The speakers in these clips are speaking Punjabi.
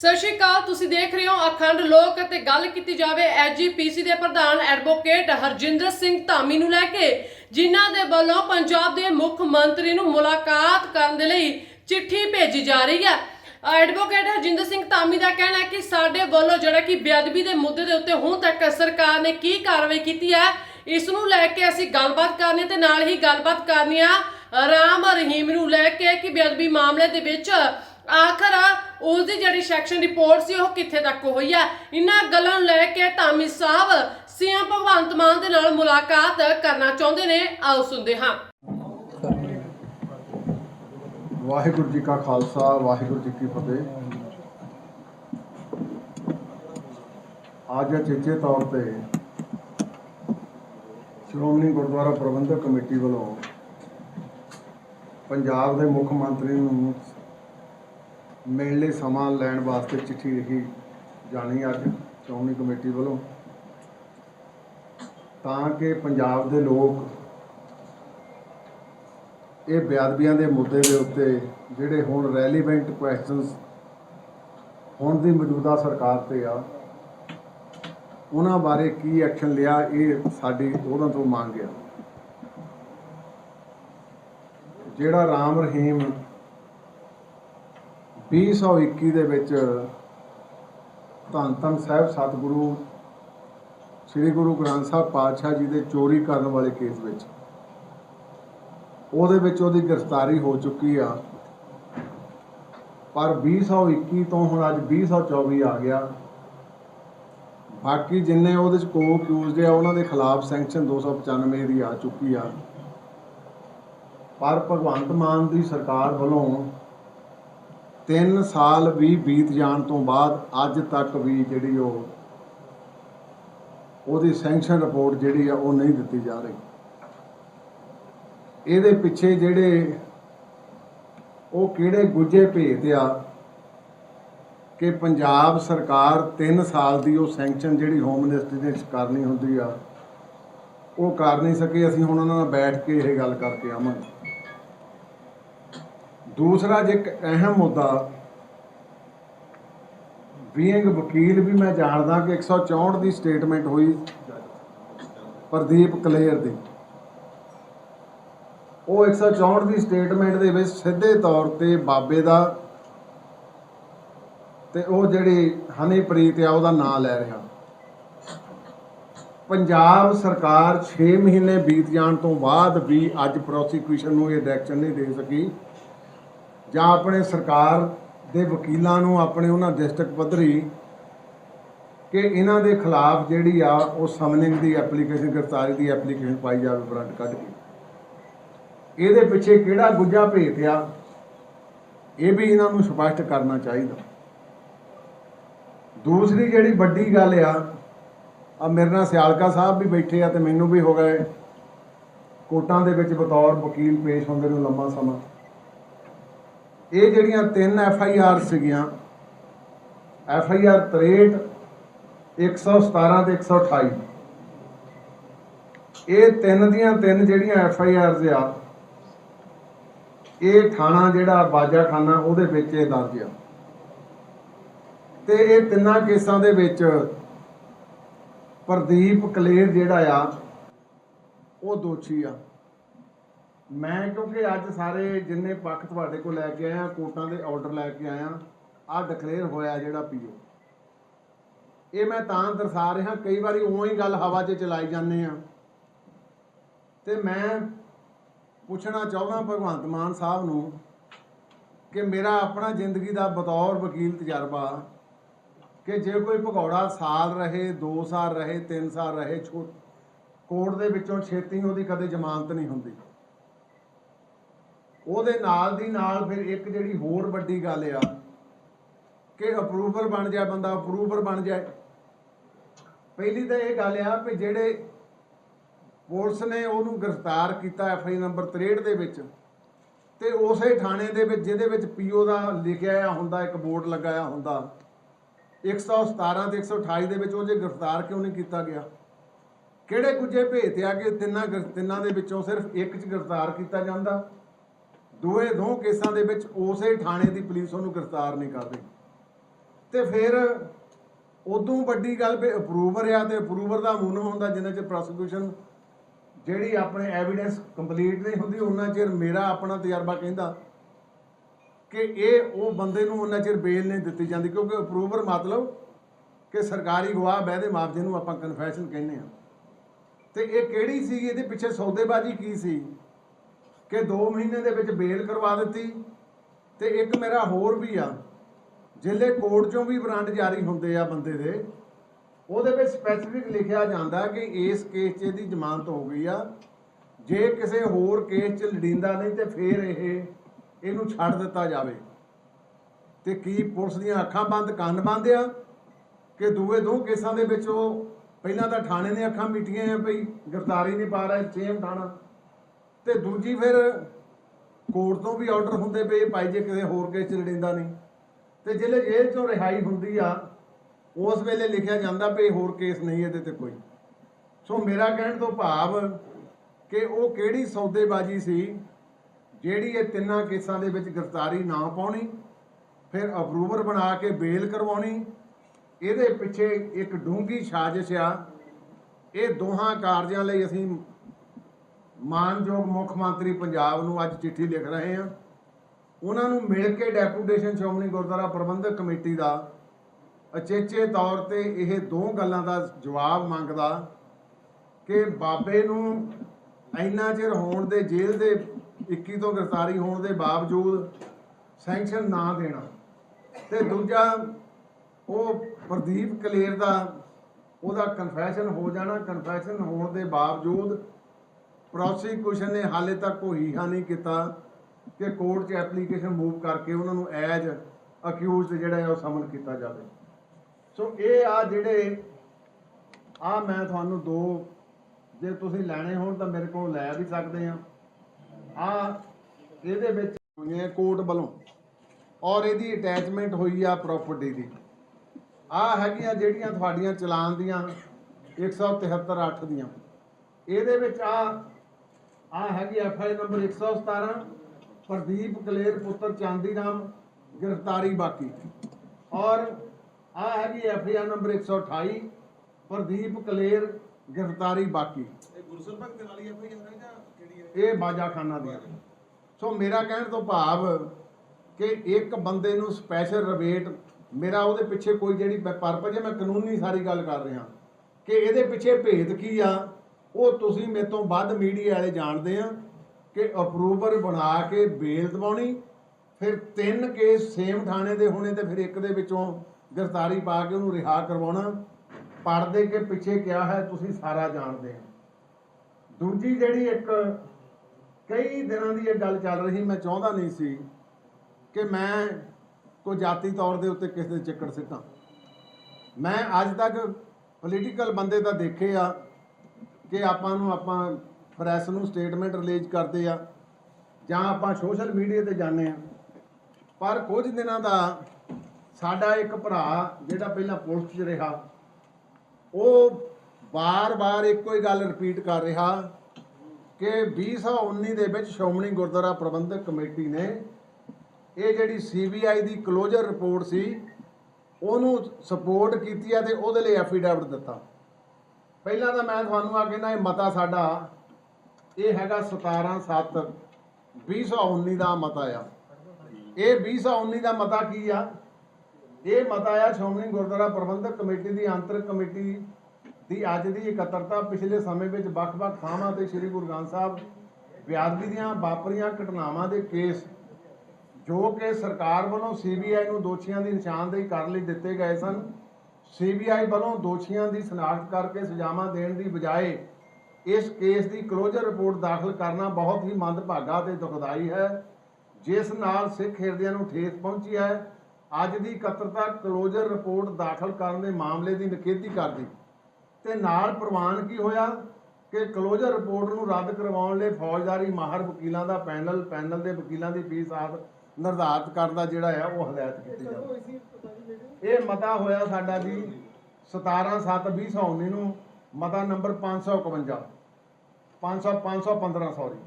ਸਤਿ ਸ਼੍ਰੀ ਅਕਾਲ, ਤੁਸੀਂ ਦੇਖ ਰਹੇ ਹੋ ਅਖੰਡ ਲੋਕ ਅਤੇ ਗੱਲ ਕੀਤੀ ਜਾਵੇ ਐਜੀਪੀਸੀ ਦੇ ਪ੍ਰਧਾਨ ਐਡਵੋਕੇਟ ਹਰਜਿੰਦਰ ਸਿੰਘ ਧਾਮੀ ਨੂੰ ਲੈ ਕੇ, ਜਿਨ੍ਹਾਂ ਦੇ ਵੱਲੋਂ ਪੰਜਾਬ ਦੇ ਮੁੱਖ ਮੰਤਰੀ ਨੂੰ ਮੁਲਾਕਾਤ ਕਰਨ ਦੇ ਲਈ ਚਿੱਠੀ ਭੇਜੀ ਜਾ ਰਹੀ ਹੈ। ਐਡਵੋਕੇਟ ਹਰਜਿੰਦਰ ਸਿੰਘ ਧਾਮੀ ਦਾ ਕਹਿਣਾ ਹੈ ਕਿ ਸਾਡੇ ਵੱਲੋਂ ਜਿਹੜਾ ਕਿ ਬੇਅਦਬੀ ਦੇ ਮੁੱਦੇ ਦੇ ਉੱਤੇ ਹੁਣ ਤੱਕ ਸਰਕਾਰ ਨੇ ਕੀ ਕਾਰਵਾਈ ਕੀਤੀ ਹੈ, ਇਸ ਨੂੰ ਲੈ ਕੇ ਅਸੀਂ ਗੱਲਬਾਤ ਕਰਨੀ ਹੈ ਤੇ ਨਾਲ ਹੀ ਗੱਲਬਾਤ ਕਰਨੀ ਆ ਰਾਮ ਰਹੀਮ ਨੂੰ ਲੈ ਕੇ ਕਿ ਬੇਅਦਬੀ ਮਾਮਲੇ ਦੇ ਵਿੱਚ ਆਖਰ ਉਸ ਦੀ ਜਿਹੜੀ ਸੈਕਸ਼ਨ ਰਿਪੋਰਟ ਸੀ, ਉਹ ਕਿੱਥੇ ਤੱਕ ਹੋਈ ਹੈ ਇਹਨਾਂ ਗੱਲਾਂ ਨੂੰ ਲੈ ਕੇ ਧਾਮੀ ਸਾਹਿਬ ਸੀਐਮ ਭਗਵੰਤ ਮਾਨ ਦੇ ਨਾਲ ਮੁਲਾਕਾਤ ਕਰਨਾ ਚਾਹੁੰਦੇ ਨੇ। ਆਓ ਸੁਣਦੇ ਹਾਂ। ਵਾਹਿਗੁਰੂ ਜੀ ਕਾ ਖਾਲਸਾ, ਵਾਹਿਗੁਰੂ ਜੀ ਕੀ ਫਤਿਹ। ਅੱਜ ਅਚੇਚੇ ਤੌਰ ਤੇ ਸ਼੍ਰੋਮਣੀ ਗੁਰਦੁਆਰਾ ਪ੍ਰਬੰਧਕ ਕਮੇਟੀ ਵੱਲੋਂ ਪੰਜਾਬ ਦੇ ਮੁੱਖ ਮੰਤਰੀ ਨੂੰ ਮਿਲਣ ਲਈ ਸਮਾਂ ਲੈਣ ਵਾਸਤੇ ਚਿੱਠੀ ਲਿਖੀ ਜਾਣੀ ਅੱਜ ਸ਼੍ਰੋਮਣੀ ਕਮੇਟੀ ਵੱਲੋਂ। ਤਾਂ ਕਿ ਪੰਜਾਬ ਦੇ ਲੋਕ ਇਹ ਬੇਅਦਬੀਆਂ ਦੇ ਮੁੱਦੇ ਦੇ ਉੱਤੇ ਜਿਹੜੇ ਹੁਣ ਰੈਲੀਵੈਂਟ ਕੁਐਸਚਨਸ ਹੁਣ ਦੀ ਮੌਜੂਦਾ ਸਰਕਾਰ ਤੇ ਆ, ਉਹਨਾਂ ਬਾਰੇ ਕੀ ਐਕਸ਼ਨ ਲਿਆ, ਇਹ ਸਾਡੀ ਉਹਨਾਂ ਤੋਂ ਮੰਗ ਆ। ਜਿਹੜਾ ਰਾਮ ਰਹੀਮ 2021 ਦੇ ਵਿੱਚ ਧੰਨ ਧੰਨ ਸਾਹਿਬ ਸਤਿਗੁਰੂ, ਸ੍ਰੀ ਗੁਰੂ ਗ੍ਰੰਥ ਸਾਹਿਬ ਪਾਤਸ਼ਾਹ ਜੀ ਦੇ ਚੋਰੀ ਕਰਨ ਵਾਲੇ ਕੇਸ ਵਿੱਚ। ਉਹਦੇ ਵਿੱਚ ਉਹਦੀ ਗ੍ਰਿਫਤਾਰੀ ਹੋ ਚੁੱਕੀ ਆ। ਪਰ 2021 ਤੋਂ ਹੁਣ ਅੱਜ 2024 ਆ ਗਿਆ। ਬਾਕੀ ਜਿੰਨੇ ਉਹਦੇ ਚ ਕੋ ਅਕਿਊਜ਼ਡ ਆ, ਉਹਨਾਂ ਦੇ ਖਿਲਾਫ ਸੈਂਕਸ਼ਨ 295 ਦੀ ਆ ਚੁੱਕੀ ਆ। ਪਰ ਭਗਵੰਤ ਮਾਨ ਦੀ ਸਰਕਾਰ ਵੱਲੋਂ 3 ਸਾਲ ਵੀ ਬੀਤ ਜਾਣ ਤੋਂ ਬਾਅਦ ਅੱਜ ਤੱਕ ਵੀ ਜਿਹੜੀ ਉਹ ਉਹਦੀ ਸੈਂਕਸ਼ਨ ਰਿਪੋਰਟ ਜਿਹੜੀ ਆ ਉਹ ਨਹੀਂ ਦਿੱਤੀ ਜਾ ਰਹੀ। ਇਹਦੇ ਪਿੱਛੇ ਜਿਹੜੇ ਉਹ ਕਿਹੜੇ ਗੁੱਜੇ ਭੇਤ ਆ ਕਿ ਪੰਜਾਬ ਸਰਕਾਰ 3 ਸਾਲ ਦੀ ਉਹ ਸੈਂਕਸ਼ਨ ਜਿਹੜੀ ਹੋਮ ਮਿਨਿਸਟਰੀ ਨੇ ਕਰਨੀ ਹੁੰਦੀ ਆ, ਉਹ ਕਰ ਨਹੀਂ ਸਕੇ। ਅਸੀਂ ਹੁਣ ਉਹਨਾਂ ਨਾਲ ਬੈਠ ਕੇ ਇਹ ਗੱਲ ਕਰਕੇ ਆਵਾਂਗੇ। ਦੂਸਰਾ ਜੇ ਇੱਕ ਅਹਿਮ ਮੁੱਦਾ ਬੀਇੰਗ ਵਕੀਲ ਵੀ ਮੈਂ ਜਾਣਦਾ ਕਿ 164 ਦੀ ਸਟੇਟਮੈਂਟ ਹੋਈ ਪ੍ਰਦੀਪ ਕਲੇਰ ਦੀ। ਉਹ 164 ਦੀ ਸਟੇਟਮੈਂਟ ਦੇ ਵਿੱਚ ਸਿੱਧੇ ਤੌਰ ਤੇ ਬਾਬੇ ਦਾ ਤੇ ਉਹ ਜਿਹੜੀ ਹਨੀਪ੍ਰੀਤ ਆ, ਉਹਦਾ ਨਾਂ ਲੈ ਰਿਹਾ। ਪੰਜਾਬ ਸਰਕਾਰ 6 ਮਹੀਨੇ ਬੀਤ ਜਾਣ ਤੋਂ ਬਾਅਦ ਵੀ ਅੱਜ ਪ੍ਰੋਸੀਕਿਊਸ਼ਨ ਨੂੰ ਇਹ ਡਾਇਰੈਕਸ਼ਨ ਨਹੀਂ ਦੇ ਸਕੀ। ਜਾਂ ਆਪਣੇ ਸਰਕਾਰ ਦੇ ਵਕੀਲਾਂ ਨੂੰ ਆਪਣੇ ਉਹਨਾਂ ਡਿਸਟ੍ਰਿਕਟ ਪੱਧਰੀ ਕਿ ਇਹਨਾਂ ਦੇ ਖਿਲਾਫ ਜਿਹੜੀ ਆ ਉਹ ਸਮਨਿੰਗ ਦੀ ਐਪਲੀਕੇਸ਼ਨ, ਗ੍ਰਿਫਤਾਰੀ ਦੀ ਐਪਲੀਕੇਸ਼ਨ ਪਾਈ ਜਾਵੇ ਬਰੰਟ ਕੱਢ ਕੇ। ਇਹਦੇ ਪਿੱਛੇ ਕਿਹੜਾ ਗੁੱਜਾ ਭੇਤ ਆ, ਇਹ ਵੀ ਇਹਨਾਂ ਨੂੰ ਸਪਸ਼ਟ ਕਰਨਾ ਚਾਹੀਦਾ। ਦੂਸਰੀ ਜਿਹੜੀ ਵੱਡੀ ਗੱਲ ਆ ਆ ਮੇਰੇ ਨਾਲ ਸਿਆਲਕਾ ਸਾਹਿਬ ਵੀ ਬੈਠੇ ਆ ਤੇ ਮੈਨੂੰ ਵੀ ਹੋ ਗਏ, ਕੋਟਾਂ ਦੇ ਵਿੱਚ ਬਤੌਰ ਵਕੀਲ ਪੇਸ਼ ਹੁੰਦੇ ਨੂੰ ਲੰਮਾ ਸਮਾਂ। ਇਹ ਜਿਹੜੀਆਂ ਤਿੰਨ ਐਫ ਆਈ ਆਰ ਸੀਗੀਆਂ ਐਫ ਆਈ ਆਰ 63 117 ਤੇ 128 ਇਹ ਤਿੰਨ ਦੀਆਂ ਤਿੰਨ ਜਿਹੜੀਆਂ ਐਫ ਆਈ ਆਰਸ ਆ, ਇਹ ਥਾਣਾ ਜਿਹੜਾ ਬਾਜਾਖਾਨਾ ਉਹਦੇ ਵਿੱਚ ਇਹ ਦਰਜ ਆ। ਤੇ ਇਹ ਤਿੰਨਾਂ ਕੇਸਾਂ ਦੇ ਵਿੱਚ ਪ੍ਰਦੀਪ ਕਲੇਰ ਜਿਹੜਾ ਆ, ਉਹ ਦੋਸ਼ੀ ਆ। ਮੈਂ ਕਿਉਂਕਿ ਅੱਜ ਸਾਰੇ ਜਿੰਨੇ ਪੱਖ ਤੁਹਾਡੇ ਕੋਲ ਲੈ ਕੇ ਆਇਆ ਕੋਰਟਾਂ ਦੇ ਆਰਡਰ ਲੈ ਕੇ ਆਇਆ ਆ ਡਿਕਲੇਅਰ ਹੋਇਆ ਜਿਹੜਾ ਪੀਓ ਇਹ ਮੈਂ ਤਾਂ ਦਰਸਾ ਰਿਹਾ, ਕਈ ਵਾਰੀ ਉਹੀ ਗੱਲ ਹਵਾ 'ਚ ਚਲਾਈ ਜਾਂਦੇ ਆ ਤੇ ਮੈਂ ਪੁੱਛਣਾ ਚਾਹੁੰਦਾ ਭਗਵੰਤ ਮਾਨ ਸਾਹਿਬ ਨੂੰ ਕਿ ਮੇਰਾ ਆਪਣਾ ਜ਼ਿੰਦਗੀ ਦਾ ਬਤੌਰ ਵਕੀਲ ਤਜਰਬਾ ਕਿ ਜੇ ਕੋਈ ਭਗੌੜਾ ਸਾਲ ਰਹੇ 2 ਸਾਲ ਰਹੇ 3 ਸਾਲ ਰਹੇ, ਛੋ ਕੋਰਟ ਦੇ ਵਿੱਚੋਂ ਛੇਤੀ ਉਹਦੀ ਕਦੇ ਜ਼ਮਾਨਤ ਨਹੀਂ ਹੁੰਦੀ। ਉਹਦੇ ਨਾਲ ਦੀ ਨਾਲ ਫਿਰ ਇੱਕ ਜਿਹੜੀ ਹੋਰ ਵੱਡੀ ਗੱਲ ਆ ਕਿ ਅਪਰੂਵਰ ਬਣ ਜਾਏ ਬੰਦਾ ਅਪਰੂਵਰ ਬਣ ਜਾਏ। ਪਹਿਲੀ ਤਾਂ ਇਹ ਗੱਲ ਆ ਕਿ ਜਿਹੜੇ ਪੁਲਿਸ ਨੇ ਉਹਨੂੰ ਗ੍ਰਿਫਤਾਰ ਕੀਤਾ ਐਫ ਆਈ ਨੰਬਰ 63 ਦੇ ਵਿੱਚ, ਤੇ ਉਸੇ ਥਾਣੇ ਦੇ ਵਿੱਚ ਜਿਹਦੇ ਵਿੱਚ ਪੀਓ ਦਾ ਲਿਖਿਆ ਆ ਹੁੰਦਾ, ਇੱਕ ਬੋਰਡ ਲਗਾਇਆ ਹੁੰਦਾ 117 ਤੇ 128 ਦੇ ਵਿੱਚ ਉਹ ਜੇ ਗ੍ਰਿਫਤਾਰ ਕਿਉਂ ਨਹੀਂ ਕੀਤਾ ਗਿਆ? ਕਿਹੜੇ ਗੁੱਜੇ ਭੇਤ ਆ ਕਿ ਤਿੰਨਾਂ ਗ੍ਰਿਫ- ਤਿੰਨਾਂ ਦੇ ਵਿੱਚੋਂ ਸਿਰਫ ਇੱਕ 'ਚ ਗ੍ਰਿਫਤਾਰ ਕੀਤਾ ਜਾਂਦਾ? ਦੋਏ ਦੋ ਕੇਸਾਂ ਦੇ ਵਿੱਚ ਉਸੇ ਥਾਣੇ ਦੀ ਪੁਲਿਸ ਉਹਨੂੰ ਗ੍ਰਿਫਤਾਰ ਨਹੀਂ ਕਰਦੀ ਤੇ ਫਿਰ ਉਦੋਂ ਵੱਡੀ ਗੱਲ ਵੀ ਅਪਰੂਵਰ ਆ ਤੇ ਅਪਰੂਵਰ ਦਾ ਮੂਨ ਹੁੰਦਾ ਜਿੰਨਾ ਚਿਰ ਪ੍ਰੋਸੀਕਿਊਸ਼ਨ ਜਿਹੜੀ ਆਪਣੇ ਐਵੀਡੈਂਸ ਕੰਪਲੀਟ ਨਹੀਂ ਹੁੰਦੀ ਉਹਨਾਂ ਚਿਰ ਮੇਰਾ ਆਪਣਾ ਤਜਰਬਾ ਕਹਿੰਦਾ ਕਿ ਇਹ ਉਹ ਬੰਦੇ ਨੂੰ ਉਹਨਾਂ ਚਿਰ ਬੇਲ ਨਹੀਂ ਦਿੱਤੀ ਜਾਂਦੀ ਕਿਉਂਕਿ ਅਪਰੂਵਰ ਮਤਲਬ ਕਿ ਸਰਕਾਰੀ ਗਵਾਹ ਬਹਿਦੇ ਮਾਪ ਨੂੰ ਆਪਾਂ ਕਨਫੈਸ਼ਨ ਕਹਿੰਦੇ ਆ ਤੇ ਇਹ ਕਿਹੜੀ ਸੀ? ਇਹਦੇ ਪਿੱਛੇ ਸੌਦੇਬਾਜ਼ੀ ਕੀ ਸੀ? ਕਿ 2 ਮਹੀਨੇ ਦੇ ਵਿੱਚ ਬੇਲ ਕਰਵਾ ਦਿੱਤੀ ਤੇ ਇੱਕ ਮੇਰਾ ਹੋਰ ਵੀ ਆ, ਜ਼ਿਲ੍ਹੇ ਕੋਰਟ ਚੋਂ ਵੀ ਵਾਰੰਟ ਜਾਰੀ ਹੁੰਦੇ ਆ ਬੰਦੇ ਦੇ, ਉਹਦੇ ਵਿੱਚ ਸਪੈਸੀਫਿਕ ਲਿਖਿਆ ਜਾਂਦਾ ਕਿ ਇਸ ਕੇਸ 'ਚ ਇਹਦੀ ਜ਼ਮਾਨਤ ਹੋ ਗਈ ਆ। ਜੇ ਕਿਸੇ ਹੋਰ ਕੇਸ 'ਚ ਲੜਿੰਦਾ ਨਹੀਂ ਤੇ ਫਿਰ ਇਹ, ਇਹਨੂੰ ਛੱਡ ਦਿੱਤਾ ਜਾਵੇ। ਤੇ ਕੀ ਪੁਲਿਸ ਦੀਆਂ ਅੱਖਾਂ ਬੰਦ, ਕੰਨ ਬੰਦ ਆ? ਕਿ ਦੂਏ ਦੋ ਕੇਸਾਂ ਦੇ ਵਿੱਚ ਉਹ, ਪਹਿਲਾਂ ਤਾਂ ਥਾਣੇ ਨੇ ਅੱਖਾਂ ਮੀਟੀਆਂ ਆ ਭਈ, ਗ੍ਰਿਫਤਾਰੀ ਨਹੀਂ ਪਾ ਰਿਹਾ, ਸੇਮ ਥਾਣਾ। ਤੇ ਦੂਜੀ ਫਿਰ ਕੋਰਟ ਤੋਂ ਵੀ ਆਰਡਰ ਹੁੰਦੇ ਪਏ ਭਾਈ ਜੇ ਕਿਸੇ ਹੋਰ ਕੇਸ ਚ ਲੜਿੰਦਾ ਨਹੀਂ। ਤੇ ਜਿਹੜੇ ਜੇਲ੍ਹ ਚੋਂ ਰਿਹਾਈ ਹੁੰਦੀ ਆ, ਉਸ ਵੇਲੇ ਲਿਖਿਆ ਜਾਂਦਾ ਵੀ ਹੋਰ ਕੇਸ ਨਹੀਂ ਇਹਦੇ ਤੇ ਕੋਈ। ਸੋ ਮੇਰਾ ਕਹਿਣ ਤੋਂ ਭਾਵ ਕਿ ਉਹ ਕਿਹੜੀ ਸੌਦੇਬਾਜ਼ੀ ਸੀ ਜਿਹੜੀ ਇਹ ਤਿੰਨਾਂ ਕੇਸਾਂ ਦੇ ਵਿੱਚ ਗ੍ਰਿਫਤਾਰੀ ਨਾ ਪਾਉਣੀ, ਫਿਰ ਅਪਰੂਵਰ ਬਣਾ ਕੇ ਬੇਲ ਕਰਵਾਉਣੀ, ਇਹਦੇ ਪਿੱਛੇ ਇੱਕ ਡੂੰਗੀ ਸਾਜ਼ਿਸ਼ ਆ। ਇਹ ਦੋਹਾਂ ਕਾਰਜਾਂ ਲਈ ਅਸੀਂ ਮਾਨਯੋਗ ਮੁੱਖ ਮੰਤਰੀ ਪੰਜਾਬ ਨੂੰ ਅੱਜ ਚਿੱਠੀ ਲਿਖ ਰਹੇ ਹਾਂ ਉਹਨਾਂ ਨੂੰ ਮਿਲ ਕੇ ਡੈਪੂਟੇਸ਼ਨ ਸ਼੍ਰੋਮਣੀ ਗੁਰਦੁਆਰਾ ਪ੍ਰਬੰਧਕ ਕਮੇਟੀ ਦਾ ਅਚੇਚੇ ਤੌਰ ਤੇ ਇਹ ਦੋ ਗੱਲਾਂ ਦਾ ਜਵਾਬ ਮੰਗਦਾ ਕਿ ਬਾਬੇ ਨੂੰ ਇੰਨਾ ਚਿਰ ਹੋਣ ਦੇ ਜੇਲ੍ਹ ਦੇ 21 ਤੋਂ ਗ੍ਰਿਫਤਾਰੀ ਹੋਣ ਦੇ ਬਾਵਜੂਦ ਸੈਂਕਸ਼ਨ ਨਾ ਦੇਣਾ ਤੇ ਦੂਜਾ, ਉਹ ਪ੍ਰਦੀਪ ਕਲੇਰ ਦਾ ਉਹਦਾ ਕਨਫੈਸ਼ਨ ਹੋ ਜਾਣਾ। ਕਨਫੈਸ਼ਨ ਹੋਣ ਦੇ ਬਾਵਜੂਦ ਪ੍ਰੋਸੀਕਿਊਸ਼ਨ ਨੇ ਹਾਲੇ ਤੱਕ ਕੋਈ ਹਾ ਨਹੀਂ ਕੀਤਾ ਕਿ ਕੋਰਟ 'ਚ ਐਪਲੀਕੇਸ਼ਨ ਮੂਵ ਕਰਕੇ ਉਹਨਾਂ ਨੂੰ ਐਜ ਅਕਿਊਜ਼ਡ ਜਿਹੜਾ ਹੈ ਉਹ ਸਮਨ ਕੀਤਾ ਜਾਵੇ। ਸੋ ਇਹ ਆ ਜਿਹੜੇ, ਆ ਮੈਂ ਤੁਹਾਨੂੰ ਦੋ, ਜੇ ਤੁਸੀਂ ਲੈਣੇ ਹੋਣ ਤਾਂ ਮੇਰੇ ਕੋਲ ਲੈ ਵੀ ਸਕਦੇ ਆ। ਆ ਇਹਦੇ ਵਿੱਚ ਹੋਈਆਂ ਕੋਰਟ ਵੱਲੋਂ ਔਰ ਇਹਦੀ ਅਟੈਚਮੈਂਟ ਹੋਈ ਆ ਪ੍ਰਾਪਰਟੀ ਦੀ। ਆ ਹੈਗੀਆਂ ਜਿਹੜੀਆਂ ਤੁਹਾਡੀਆਂ ਚਲਾਨ ਦੀਆਂ 173 8 ਦੀਆਂ। ਇਹਦੇ ਵਿੱਚ ਆ ਆ ਹੈਗੀ F I number 117 Pradeep Kaler ਪੁੱਤਰ ਚਾਂਦੀ ਨਾਮ ਗ੍ਰਿਫਤਾਰੀ ਬਾਕੀ। ਔਰ ਆ ਹੈਗੀ F I number 128 Pradeep Kaler ਗ੍ਰਿਫਤਾਰੀ ਬਾਕੀ। ਇਹ ਗੁਰਸਰ ਭਗਤ ਵਾਲੀ ਐਫ ਆਈ ਆਰ ਹੈ ਜਾਂ ਕਿਹੜੀ ਹੈ? ਇਹ ਬਾਜਾਖਾਨਾ ਦੀਆਂ ਸੋ ਮੇਰਾ ਕਹਿਣ ਤੋਂ ਭਾਵ ਕਿ ਇੱਕ ਬੰਦੇ ਨੂੰ ਸਪੈਸ਼ਲ ਰਿਬੇਟ ਮੇਰਾ ਉਹਦੇ ਪਿੱਛੇ ਕੋਈ ਜਿਹੜੀ ਪਰਪਸ ਹੈ ਮੈਂ ਕਾਨੂੰਨੀ ਸਾਰੀ ਗੱਲ ਕਰ ਰਿਹਾ। ਕਿ ਇਹਦੇ ਪਿੱਛੇ ਭੇਦ ਕੀ ਆ? ਉਹ ਤੁਸੀਂ ਮੇਰੇ ਤੋਂ ਵੱਧ ਮੀਡੀਆ ਵਾਲੇ ਜਾਣਦੇ ਆ ਕਿ ਅਪਰੂਵਰ ਬਣਾ ਕੇ ਬੇਲ ਦਵਾਉਣੀ ਫਿਰ ਤਿੰਨ ਕੇਸ ਸੇਮ ਥਾਣੇ ਦੇ ਹੋਣੇ ਤੇ ਫਿਰ ਇੱਕ ਦੇ ਵਿੱਚੋਂ ਗ੍ਰਿਫਤਾਰੀ ਪਾ ਕੇ ਉਹਨੂੰ ਰਿਹਾ ਕਰਵਾਉਣਾ। ਪੜਦੇ ਕੇ ਪਿੱਛੇ ਕਿਹਾ ਹੈ, ਤੁਸੀਂ ਸਾਰਾ ਜਾਣਦੇ ਹੋ ਦੂਜੀ ਜਿਹੜੀ ਇੱਕ ਕਈ ਦਿਨਾਂ ਦੀ ਇਹ ਗੱਲ ਚੱਲ ਰਹੀ, ਮੈਂ ਚਾਹੁੰਦਾ ਨਹੀਂ ਸੀ ਕਿ ਮੈਂ ਕੋਈ ਜਾਤੀ ਤੌਰ ਦੇ ਉੱਤੇ ਕਿਸੇ ਦੇ ਚੱਕਰ ਸਿੱਟਾਂ। ਮੈਂ ਅੱਜ ਤੱਕ ਪੋਲੀਟੀਕਲ ਬੰਦੇ ਤਾਂ ਦੇਖੇ ਆ ਕਿ ਆਪਾਂ ਨੂੰ, ਆਪਾਂ ਪ੍ਰੈਸ ਨੂੰ ਸਟੇਟਮੈਂਟ ਰਿਲੀਜ਼ ਕਰਦੇ ਆ, ਜਾਂ ਆਪਾਂ ਸੋਸ਼ਲ ਮੀਡੀਆ ਤੇ ਜਾਂਦੇ ਆ। ਪਰ ਕੁਝ ਦਿਨਾਂ ਦਾ ਸਾਡਾ ਇੱਕ ਭਰਾ ਜਿਹੜਾ ਪਹਿਲਾਂ ਪੁਲਿਸ 'ਚ ਰਿਹਾ, ਉਹ ਬਾਰ-ਬਾਰ ਇੱਕੋ ਹੀ ਗੱਲ ਰਿਪੀਟ ਕਰ ਰਿਹਾ ਕਿ 2019 ਦੇ ਵਿੱਚ ਸ਼੍ਰੋਮਣੀ ਗੁਰਦੁਆਰਾ ਪ੍ਰਬੰਧਕ ਕਮੇਟੀ ਨੇ ਇਹ ਜਿਹੜੀ ਸੀਬੀਆਈ ਦੀ ਕਲੋਜ਼ਰ ਰਿਪੋਰਟ ਸੀ, ਉਹਨੂੰ ਸਪੋਰਟ ਕੀਤੀ ਆ ਤੇ ਉਹਦੇ ਲਈ ਐਫੀਡੈਵਿਟ ਦਿੱਤਾ। ਪਹਿਲਾਂ ਤਾਂ ਮੈਂ ਤੁਹਾਨੂੰ ਆ ਕਹਿੰਦਾ ਇਹ ਮਤਾ ਸਾਡਾ, ਇਹ ਹੈਗਾ 17 7 2019 ਦਾ ਮਤਾ ਆ। ਇਹ 2019 ਦਾ ਮਤਾ ਕੀ ਆ? ਇਹ ਮਤਾ ਆ ਸ਼੍ਰੋਮਣੀ ਗੁਰਦੁਆਰਾ ਪ੍ਰਬੰਧਕ ਕਮੇਟੀ ਦੀ ਅੰਤਰ ਕਮੇਟੀ ਦੀ ਅੱਜ ਦੀ ਇਕੱਤਰਤਾ। ਪਿਛਲੇ ਸਮੇਂ ਵਿੱਚ ਵੱਖ-ਵੱਖ ਥਾਵਾਂ ਤੇ ਸ੍ਰੀ ਗੁਰੂ ਗ੍ਰੰਥ ਸਾਹਿਬ ਵਿਆਦਗੀ ਦੀਆਂ ਵਾਪਰੀਆਂ ਘਟਨਾਵਾਂ ਦੇ ਕੇਸ, ਜੋ ਕਿ ਸਰਕਾਰ ਵੱਲੋਂ ਸੀਬੀਆਈ ਨੂੰ ਦੋਸ਼ੀਆਂ ਦੀ ਨਿਸ਼ਾਨਦੇਹੀ ਕਰਨ ਲਈ ਦਿੱਤੇ ਗਏ ਸਨ। ਸੀਬੀਆਈ ਵੱਲੋਂ ਦੋਸ਼ੀਆਂ ਦੀ ਸ਼ਨਾਖਤ ਕਰਕੇ ਸਜ਼ਾਵਾਂ ਦੇਣ ਦੀ ਬਜਾਏ ਇਸ ਕੇਸ ਦੀ ਕਲੋਜ਼ਰ ਰਿਪੋਰਟ ਦਾਖਲ ਕਰਨਾ ਬਹੁਤ ਹੀ ਮੰਦਭਾਗਾ ਤੇ ਦੁਖਦਾਈ ਹੈ। ਜਿਸ ਨਾਲ ਸਿੱਖ ਹਿਰਦਿਆਂ ਨੂੰ ਠੇਸ ਪਹੁੰਚੀ ਹੈ। ਅੱਜ ਦੀ ਇਕੱਤਰਤਾ ਕਲੋਜ਼ਰ ਰਿਪੋਰਟ ਦਾਖਲ ਕਰਨ ਦੇ ਮਾਮਲੇ ਦੀ ਨਿਖੇਧੀ ਕਰਦੀ ਤੇ ਨਾਲ ਪ੍ਰਵਾਨ ਕੀ ਹੋਇਆ ਕਿ ਕਲੋਜ਼ਰ ਰਿਪੋਰਟ ਨੂੰ ਰੱਦ ਕਰਵਾਉਣ ਲਈ ਫੌਜਦਾਰੀ ਮਾਹਰ ਵਕੀਲਾਂ ਦਾ ਪੈਨਲ ਪੈਨਲ ਦੇ ਵਕੀਲਾਂ ਦੀ ਫੀਸ ਆਦਿ ਨਿਰਧਾਰਤ ਕਰਨ ਦਾ ਜਿਹੜਾ ਆ ਉਹ ਹਦਾਇਤ ਕੀਤੀ ਜਾਵੇ ਇਹ ਮਤਾ ਹੋਇਆ ਸਾਡਾ ਜੀ 17 7 2019 ਨੂੰ ਮਤਾ ਨੰਬਰ 551 500 515 ਸੌਰੀ।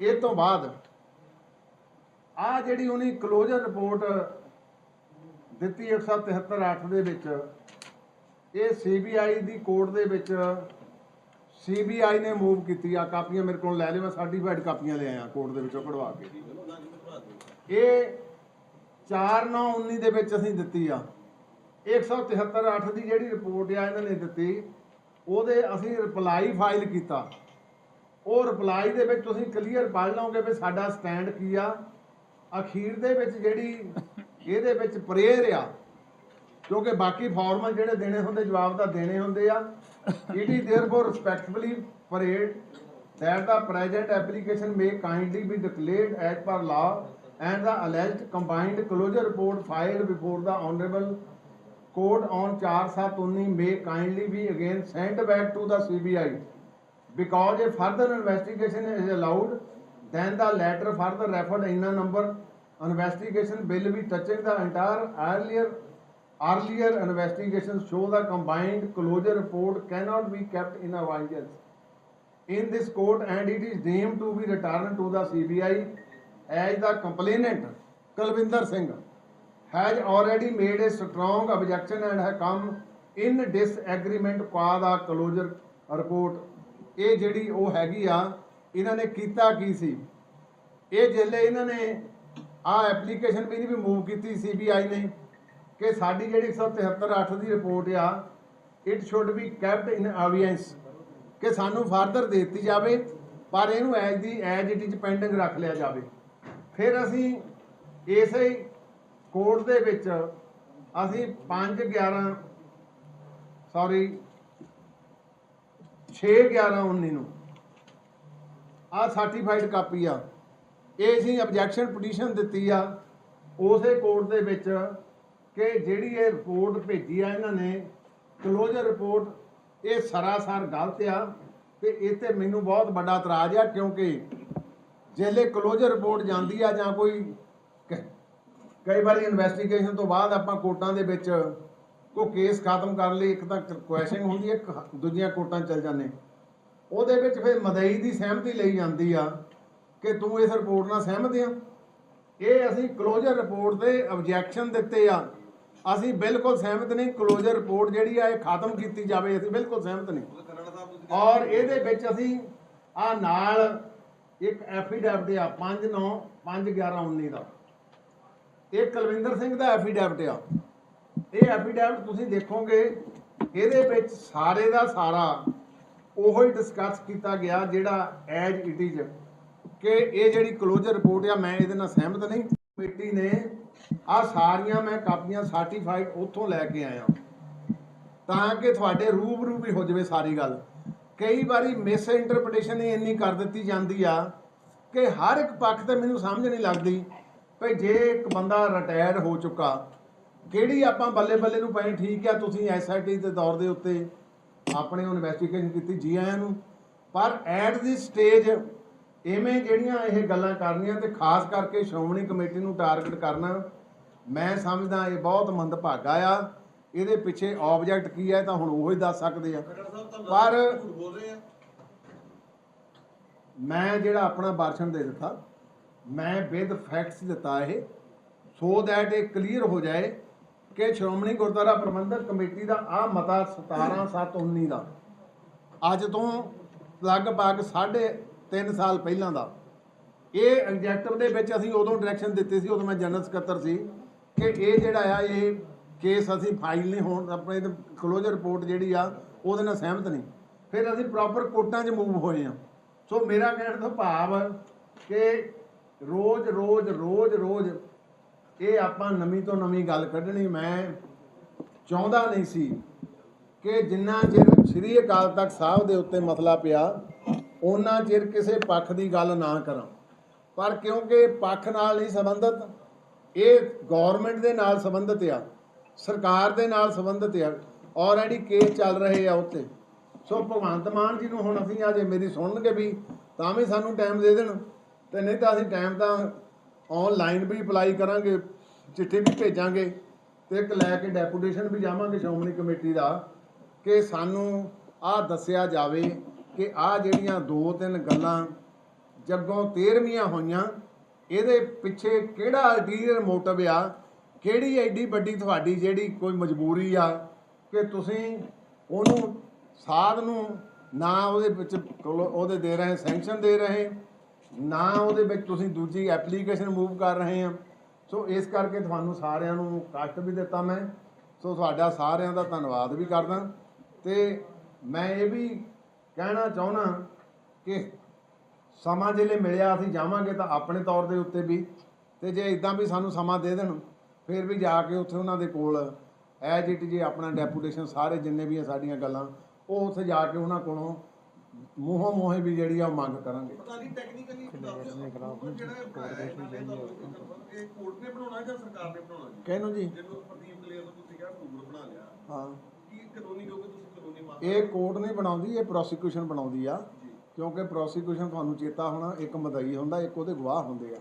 ਇਹ ਤੋਂ ਬਾਅਦ ਆ ਜਿਹੜੀ ਉਹਨੇ ਕਲੋਜ਼ਰ ਰਿਪੋਰਟ ਦਿੱਤੀ 173 ਦੇ ਵਿੱਚ ਇਹ ਸੀਬੀਆਈ ਦੀ ਕੋਰਟ ਦੇ ਵਿੱਚ ਸੀਬੀਆਈ ਨੇ ਮੂਵ ਕੀਤੀ ਆ ਕਾਪੀਆਂ ਮੇਰੇ ਕੋਲ ਲੈ ਲਿਓ ਮੈਂ ਸਰਟੀਫਾਈਡ ਕਾਪੀਆਂ ਲੈ ਆਇਆ ਕੋਰਟ ਦੇ ਵਿੱਚੋਂ ਕਢਵਾ ਕੇ। ਇਹ 4919 ਦੇ ਵਿੱਚ ਅਸੀਂ ਦਿੱਤੀ ਆ। 173 ਦੀ ਜਿਹੜੀ ਰਿਪੋਰਟ ਆ, ਇਹਨਾਂ ਨੇ ਦਿੱਤੀ, ਉਹਦੇ ਅਸੀਂ ਰਿਪਲਾਈ ਫਾਈਲ ਕੀਤਾ। ਉਹ ਰਿਪਲਾਈ ਦੇ ਵਿੱਚ ਤੁਸੀਂ ਕਲੀਅਰ ਪੜ੍ਹ ਲਓਗੇ ਵੀ ਸਾਡਾ ਸਟੈਂਡ ਕੀ ਆ। ਅਖੀਰ ਦੇ ਵਿੱਚ ਜਿਹੜੀ ਇਹਦੇ ਵਿੱਚ ਪ੍ਰੇਅਰ ਆ ਕਿਉਂਕਿ ਬਾਕੀ ਫਾਰਮਲ ਜਿਹੜੇ ਦੇਣੇ ਹੁੰਦੇ, ਜਵਾਬ ਤਾਂ ਦੇਣੇ ਹੁੰਦੇ ਆ। It is therefore respectfully prayed that the present application may kindly be declared as per law and the alleged combined closure report filed before the honorable court on 4/7/19 may kindly be again sent back to the CBI because a further investigation is allowed then the letter further referred in a number investigation will be touching the entire earlier earlier investigations show the combined closure report cannot be kept in abeyance in this court and it is deemed to be returned to the CBI as the complainant Kalvinder Singh has already made a strong objection and has come in disagreement qua the closure report ਇਹ ਜਿਹੜੀ ਉਹ ਹੈਗੀ ਆ ਇਹਨਾਂ ਨੇ ਕੀਤਾ ਕੀ ਸੀ ਇਹ ਜਿਹੜੇ ਇਹਨਾਂ ਨੇ ਆ ਐਪਲੀਕੇਸ਼ਨ ਵੀ ਨਹੀਂ ਵੀ ਮੂਵ ਕੀਤੀ ਸੀਬੀਆਈ ਨੇ ਕਿ ਸਾਡੀ ਜਿਹੜੀ 173 8 ਦੀ ਰਿਪੋਰਟ ਆ it should be kept in abeyance ਕਿ ਸਾਨੂੰ ਫਰਦਰ ਦੇ ਦਿੱਤੀ ਜਾਵੇ, ਪਰ ਇਹਨੂੰ as the as it is pending ਰੱਖ ਲਿਆ ਜਾਵੇ। ਫਿਰ ਅਸੀਂ ਇਸੇ ਕੋਰਟ ਦੇ ਵਿੱਚ ਅਸੀਂ 5 11 ਸੌਰੀ 6 11 19 ਨੂੰ ਆ ਸਰਟੀਫਾਈਡ ਕਾਪੀ ਆ। ਇਹ ਅਸੀਂ ਆਬਜੈਕਸ਼ਨ ਪਟੀਸ਼ਨ ਦਿੱਤੀ ਆ, ਉਸੇ ਕੋਰਟ ਦੇ ਵਿੱਚ ਕਿ ਜਿਹੜੀ ਇਹ ਰਿਪੋਰਟ ਭੇਜੀ ਆ ਇਹਨਾਂ ਨੇ ਕਲੋਜ਼ਰ ਰਿਪੋਰਟ ਇਹ ਸਰਾਸਰ ਗਲਤ ਆ ਤੇ ਇਹ ਤੇ ਮੈਨੂੰ ਬਹੁਤ ਵੱਡਾ ਇਤਰਾਜ਼ ਆ ਕਿਉਂਕਿ ਜਿਹੜੇ ਕਲੋਜ਼ਰ ਰਿਪੋਰਟ ਜਾਂਦੀ ਆ ਜਾਂ ਕੋਈ ਕ- ਕਈ ਵਾਰੀ ਇਨਵੈਸਟੀਗੇਸ਼ਨ ਤੋਂ ਬਾਅਦ ਆਪਾਂ ਕੋਰਟਾਂ ਦੇ ਵਿੱਚ ਕੋ ਕੇਸ ਖਤਮ ਕਰਨ ਲਈ ਇੱਕ ਤਾਂ ਕੁਐਸਚਨ ਹੁੰਦੀ ਹੈ ਇੱਕ ਦੂਜੀਆਂ ਕੋਰਟਾਂ ਚ ਚਲ ਜਾਂਦੇ ਉਹਦੇ ਵਿੱਚ ਫਿਰ ਮਦਈ ਦੀ ਸਹਿਮਤੀ ਲਈ ਜਾਂਦੀ ਆ ਕਿ ਤੂੰ ਇਸ ਰਿਪੋਰਟ ਨਾਲ ਸਹਿਮਤ ਆ। ਇਹ ਅਸੀਂ ਕਲੋਜ਼ਰ ਰਿਪੋਰਟ ਦੇ ਆਬਜੈਕਸ਼ਨ ਦਿੱਤੇ ਆ। ਅਸੀਂ ਬਿਲਕੁਲ ਸਹਿਮਤ ਨਹੀਂ ਕਲੋਜ਼ਰ ਰਿਪੋਰਟ ਜਿਹੜੀ ਆ ਇਹ ਖਤਮ ਕੀਤੀ ਜਾਵੇ, ਅਸੀਂ ਬਿਲਕੁਲ ਸਹਿਮਤ ਨਹੀਂ। ਔਰ ਇਹਦੇ ਵਿੱਚ ਅਸੀਂ ਆ ਨਾਲ ਇੱਕ ਐਫੀਡੈਵਿਟ ਆ 5 9 5 11 19 ਦਾ। ਇਹ ਕੁਲਵਿੰਦਰ ਸਿੰਘ ਦਾ ਐਫੀਡੈਵਿਟ ਆ। ਇਹ ਐਫੀਡੈਵਿਟ ਤੁਸੀਂ ਦੇਖੋਗੇ, ਇਹਦੇ ਵਿੱਚ ਸਾਰੇ ਦਾ ਸਾਰਾ ਉਹੋ ਹੀ ਡਿਸਕਸ ਕੀਤਾ ਗਿਆ ਜਿਹੜਾ ਐਜ ਇਟ ਇਜ਼ ਕਿ ਇਹ ਜਿਹੜੀ ਕਲੋਜ਼ਰ ਰਿਪੋਰਟ ਆ, ਮੈਂ ਇਹਦੇ ਨਾਲ ਸਹਿਮਤ ਨਹੀਂ। ਕਮੇਟੀ ਨੇ ਆ ਸਾਰੀਆਂ ਮੈਂ ਕਾਪੀਆਂ ਸਰਟੀਫਾਈਡ ਉੱਥੋਂ ਲੈ ਕੇ ਆਇਆ। ਤਾਂ ਕਿ ਤੁਹਾਡੇ ਰੂਬਰੂ ਵੀ ਹੋ ਜਾਵੇ ਸਾਰੀ ਗੱਲ। ਕਈ ਵਾਰੀ ਮਿਸ ਇੰਟਰਪ੍ਰੀਟੇਸ਼ਨ ਹੀ ਇੰਨੀ ਕਰ ਦਿੱਤੀ ਜਾਂਦੀ ਆ ਕਿ ਹਰ ਇੱਕ ਪੱਖ ਤੇ ਮੈਨੂੰ ਸਮਝ ਨਹੀਂ ਲੱਗਦੀ ਭਈ ਜੇ ਇੱਕ ਬੰਦਾ ਰਿਟਾਇਰ ਹੋ ਚੁੱਕਾ, ਕਿਹੜੀ ਆਪਾਂ ਬੱਲੇ ਬੱਲੇ ਨੂੰ ਪਏ ਠੀਕ ਆ, ਤੁਸੀਂ ਐਸਆਈਟੀ ਦੇ ਦੌਰ ਦੇ ਉੱਤੇ ਆਪਣੇ ਇਨਵੈਸਟੀਗੇਸ਼ਨ ਕੀਤੀ ਜੀ ਆਇਆਂ ਨੂੰ। ਪਰ ਐਟ ਦੀ ਸਟੇਜ ਐਵੇਂ ਜਿਹੜੀਆਂ ਇਹ ਗੱਲਾਂ ਕਰਨੀਆਂ ਤੇ ਖਾਸ ਕਰਕੇ ਸ਼੍ਰੋਮਣੀ ਕਮੇਟੀ ਨੂੰ ਟਾਰਗੇਟ ਕਰਨਾ ਮੈਂ ਸਮਝਦਾ ਇਹ ਬਹੁਤ ਮੰਦਭਾਗਾ ਆ। ਇਹਦੇ ਪਿੱਛੇ ਆਬਜੈਕਟ ਕੀ ਹੈ ਤਾਂ ਹੁਣ ਉਹ ਹੀ ਦੱਸ ਸਕਦੇ ਆ। ਪਰ ਮੈਂ ਜਿਹੜਾ ਆਪਣਾ ਭਾਸ਼ਣ ਦੇ ਦਿੱਤਾ ਮੈਂ ਵਿਦ ਫੈਕਟਸ ਦਿੱਤਾ ਇਹ ਸੋ ਦੈਟ ਇਹ ਕਲੀਅਰ ਹੋ ਜਾਏ ਕਿ ਸ਼੍ਰੋਮਣੀ ਗੁਰਦੁਆਰਾ ਪ੍ਰਬੰਧਕ ਕਮੇਟੀ ਦਾ ਆ ਮਤਾ 17719 ਦਾ ਅੱਜ ਤੋਂ ਲਗਭਗ ਸਾਢੇ 3 ਸਾਲ ਪਹਿਲਾਂ ਦਾ। ਇਹ ਐਗਜੈਕਟਿਵ ਦੇ ਵਿੱਚ ਅਸੀਂ ਉਦੋਂ ਡਾਇਰੈਕਸ਼ਨ ਦਿੱਤੀ ਸੀ, ਉਦੋਂ ਮੈਂ ਜਨਰਲ ਸਕੱਤਰ ਸੀ ਕਿ ਇਹ ਜਿਹੜਾ ਆ, ਇਹ ਕੇਸ ਅਸੀਂ ਫਾਈਲ ਨਹੀਂ ਹੋਣ, ਆਪਣੇ ਕਲੋਜ਼ਰ ਰਿਪੋਰਟ ਜਿਹੜੀ ਆ, ਉਹਦੇ ਨਾਲ ਸਹਿਮਤ ਨਹੀਂ। ਫਿਰ ਅਸੀਂ ਪ੍ਰੋਪਰ ਕੋਰਟਾਂ 'ਚ ਮੂਵ ਹੋਏ ਆ ਸੋ ਮੇਰਾ ਕਹਿਣ ਤੋਂ ਭਾਵ ਕਿ ਰੋਜ਼ ਰੋਜ਼ ਰੋਜ਼ ਰੋਜ਼ ਇਹ ਆਪਾਂ ਨਵੀਂ ਤੋਂ ਨਵੀਂ ਗੱਲ ਕੱਢਣੀ, ਮੈਂ ਚਾਹੁੰਦਾ ਨਹੀਂ ਸੀ ਕਿ ਜਿੰਨਾ ਚਿਰ ਸ੍ਰੀ ਅਕਾਲ ਤਖਤ ਸਾਹਿਬ ਦੇ ਉੱਤੇ ਮਸਲਾ ਪਿਆ ਉਹਨਾਂ ਚਿਰ ਕਿਸੇ ਪੱਖ ਦੀ ਗੱਲ ਨਾ ਕਰਾਂ। ਪਰ ਕਿਉਂਕਿ ਪੱਖ ਨਾਲ ਨਹੀਂ ਸੰਬੰਧਤ, ਇਹ ਗਵਰਨਮੈਂਟ ਦੇ ਨਾਲ ਸੰਬੰਧਿਤ ਆ, ਸਰਕਾਰ ਦੇ ਨਾਲ ਸੰਬੰਧਿਤ ਆ ਆਲਰੇਡੀ ਕੇਸ ਚੱਲ ਰਹੇ ਆ ਉੱਤੇ। ਸੋ ਭਗਵੰਤ ਮਾਨ ਜੀ ਨੂੰ ਹੁਣ ਅਸੀਂ ਅੱਜ ਮੇਰੀ ਸੁਣਨਗੇ ਵੀ, ਤਾਂ ਵੀ ਸਾਨੂੰ ਟਾਈਮ ਦੇ ਦੇਣ। ਤੇ ਨਹੀਂ ਤਾਂ ਅਸੀਂ ਟਾਈਮ ਤਾਂ ਆਨਲਾਈਨ ਵੀ ਅਪਲਾਈ ਕਰਾਂਗੇ, ਚਿੱਠੀ ਵੀ ਭੇਜਾਂਗੇ, ਤੇ ਇੱਕ ਲੈ ਕੇ ਡੈਪੂਟੇਸ਼ਨ ਵੀ ਜਾਵਾਂਗੇ ਸ਼੍ਰੋਮਣੀ ਕਮੇਟੀ ਦਾ, ਕਿ ਸਾਨੂੰ ਆਹ ਦੱਸਿਆ ਜਾਵੇ ਕਿ ਆਹ ਜਿਹੜੀਆਂ ਦੋ ਤਿੰਨ ਗੱਲਾਂ ਜੱਗੋਂ 13ਵੀਆਂ ਹੋਈਆਂ, ਇਹਦੇ ਪਿੱਛੇ ਕਿਹੜਾ ਅਲਟੀਰੀਅਰ ਮੋਟਿਵ ਆ? ਕਿਹੜੀ ਐਡੀ ਵੱਡੀ ਤੁਹਾਡੀ ਜਿਹੜੀ ਕੋਈ ਮਜਬੂਰੀ ਆ ਕਿ ਤੁਸੀਂ ਉਹਨੂੰ ਸਾਧ ਨੂੰ ਨਾ ਉਹਦੇ ਵਿੱਚ ਕੋਲ- ਉਹਦੇ ਦੇ ਰਹੇ ਸੈਂਕਸ਼ਨ ਦੇ ਰਹੇ, ਨਾ ਉਹਦੇ ਵਿੱਚ ਤੁਸੀਂ ਦੂਜੀ ਐਪਲੀਕੇਸ਼ਨ ਮੂਵ ਕਰ ਰਹੇ ਆ। ਸੋ ਇਸ ਕਰਕੇ ਤੁਹਾਨੂੰ ਸਾਰਿਆਂ ਨੂੰ ਕਸ਼ਟ ਵੀ ਦਿੱਤਾ ਮੈਂ। ਸੋ ਤੁਹਾਡਾ ਸਾਰਿਆਂ ਦਾ ਧੰਨਵਾਦ ਵੀ ਕਰਦਾ। ਤੇ ਮੈਂ ਇਹ ਵੀ ਕਹਿਣਾ ਚਾਹੁੰਦਾ ਕਿ ਸਮਾਂ ਜਿਹੜੇ ਮਿਲਿਆ ਅਸੀਂ ਜਾਵਾਂਗੇ ਤਾਂ ਆਪਣੇ ਤੌਰ ਦੇ ਉੱਤੇ ਵੀ। ਤੇ ਜੇ ਇਦਾਂ ਵੀ ਸਾਨੂੰ ਸਮਾਂ ਦੇ ਦੇਣ ਫਿਰ ਵੀ ਜਾ ਕੇ ਉੱਥੇ ਉਹਨਾਂ ਦੇ ਕੋਲ ਐਜ ਇਟ ਜੇ ਆਪਣਾ ਡੈਪੂਟੇਸ਼ਨ ਸਾਰੇ ਜਿੰਨੇ ਵੀ ਆ ਸਾਡੀਆਂ ਗੱਲਾਂ ਉਹ ਉੱਥੇ ਜਾ ਕੇ ਉਹਨਾਂ ਕੋਲੋਂ ਮੂੰਹੋਂ ਮੂੰਹੇ ਵੀ ਜਿਹੜੀ ਆ ਉਹ ਮੰਗ ਕਰਾਂਗੇ। ਪਤਾ ਨਹੀਂ ਟੈਕਨੀਕਲੀ ਜਿਹੜਾ ਬਣਾਇਆ ਹੈ ਇਹ ਕੋਰਟ ਨੇ ਬਣਾਉਣਾ ਜਾਂ ਸਰਕਾਰ ਨੇ ਬਣਾਉਣਾ ਜੀ? ਕਹਿਨੂੰ ਜੀ? ਜਿਹਨੂੰ ਪ੍ਰਦੀਪ ਕਲੇਰ ਨੂੰ ਤੁਸੀਂ ਕਿਹਾ ਰੂਲ ਬਣਾ ਲਿਆ। ਹਾਂ। ਕੀ ਕਾਨੂੰਨੀ ਕਿਉਂਕਿ ਤੁਸੀਂ ਇਹ ਕੋਰਟ ਨਹੀਂ ਬਣਾਉਂਦੀ, ਇਹ ਪ੍ਰੋਸੀਕਿਊਸ਼ਨ ਬਣਾਉਂਦੀ ਆ। ਕਿਉਂਕਿ ਪ੍ਰੋਸੀਕਿਊਸ਼ਨ ਤੁਹਾਨੂੰ ਚੇਤਾ ਹੋਣਾ ਇੱਕ ਮਦਈ ਹੁੰਦਾ, ਇੱਕ ਉਹਦੇ ਗਵਾਹ ਹੁੰਦੇ ਆ।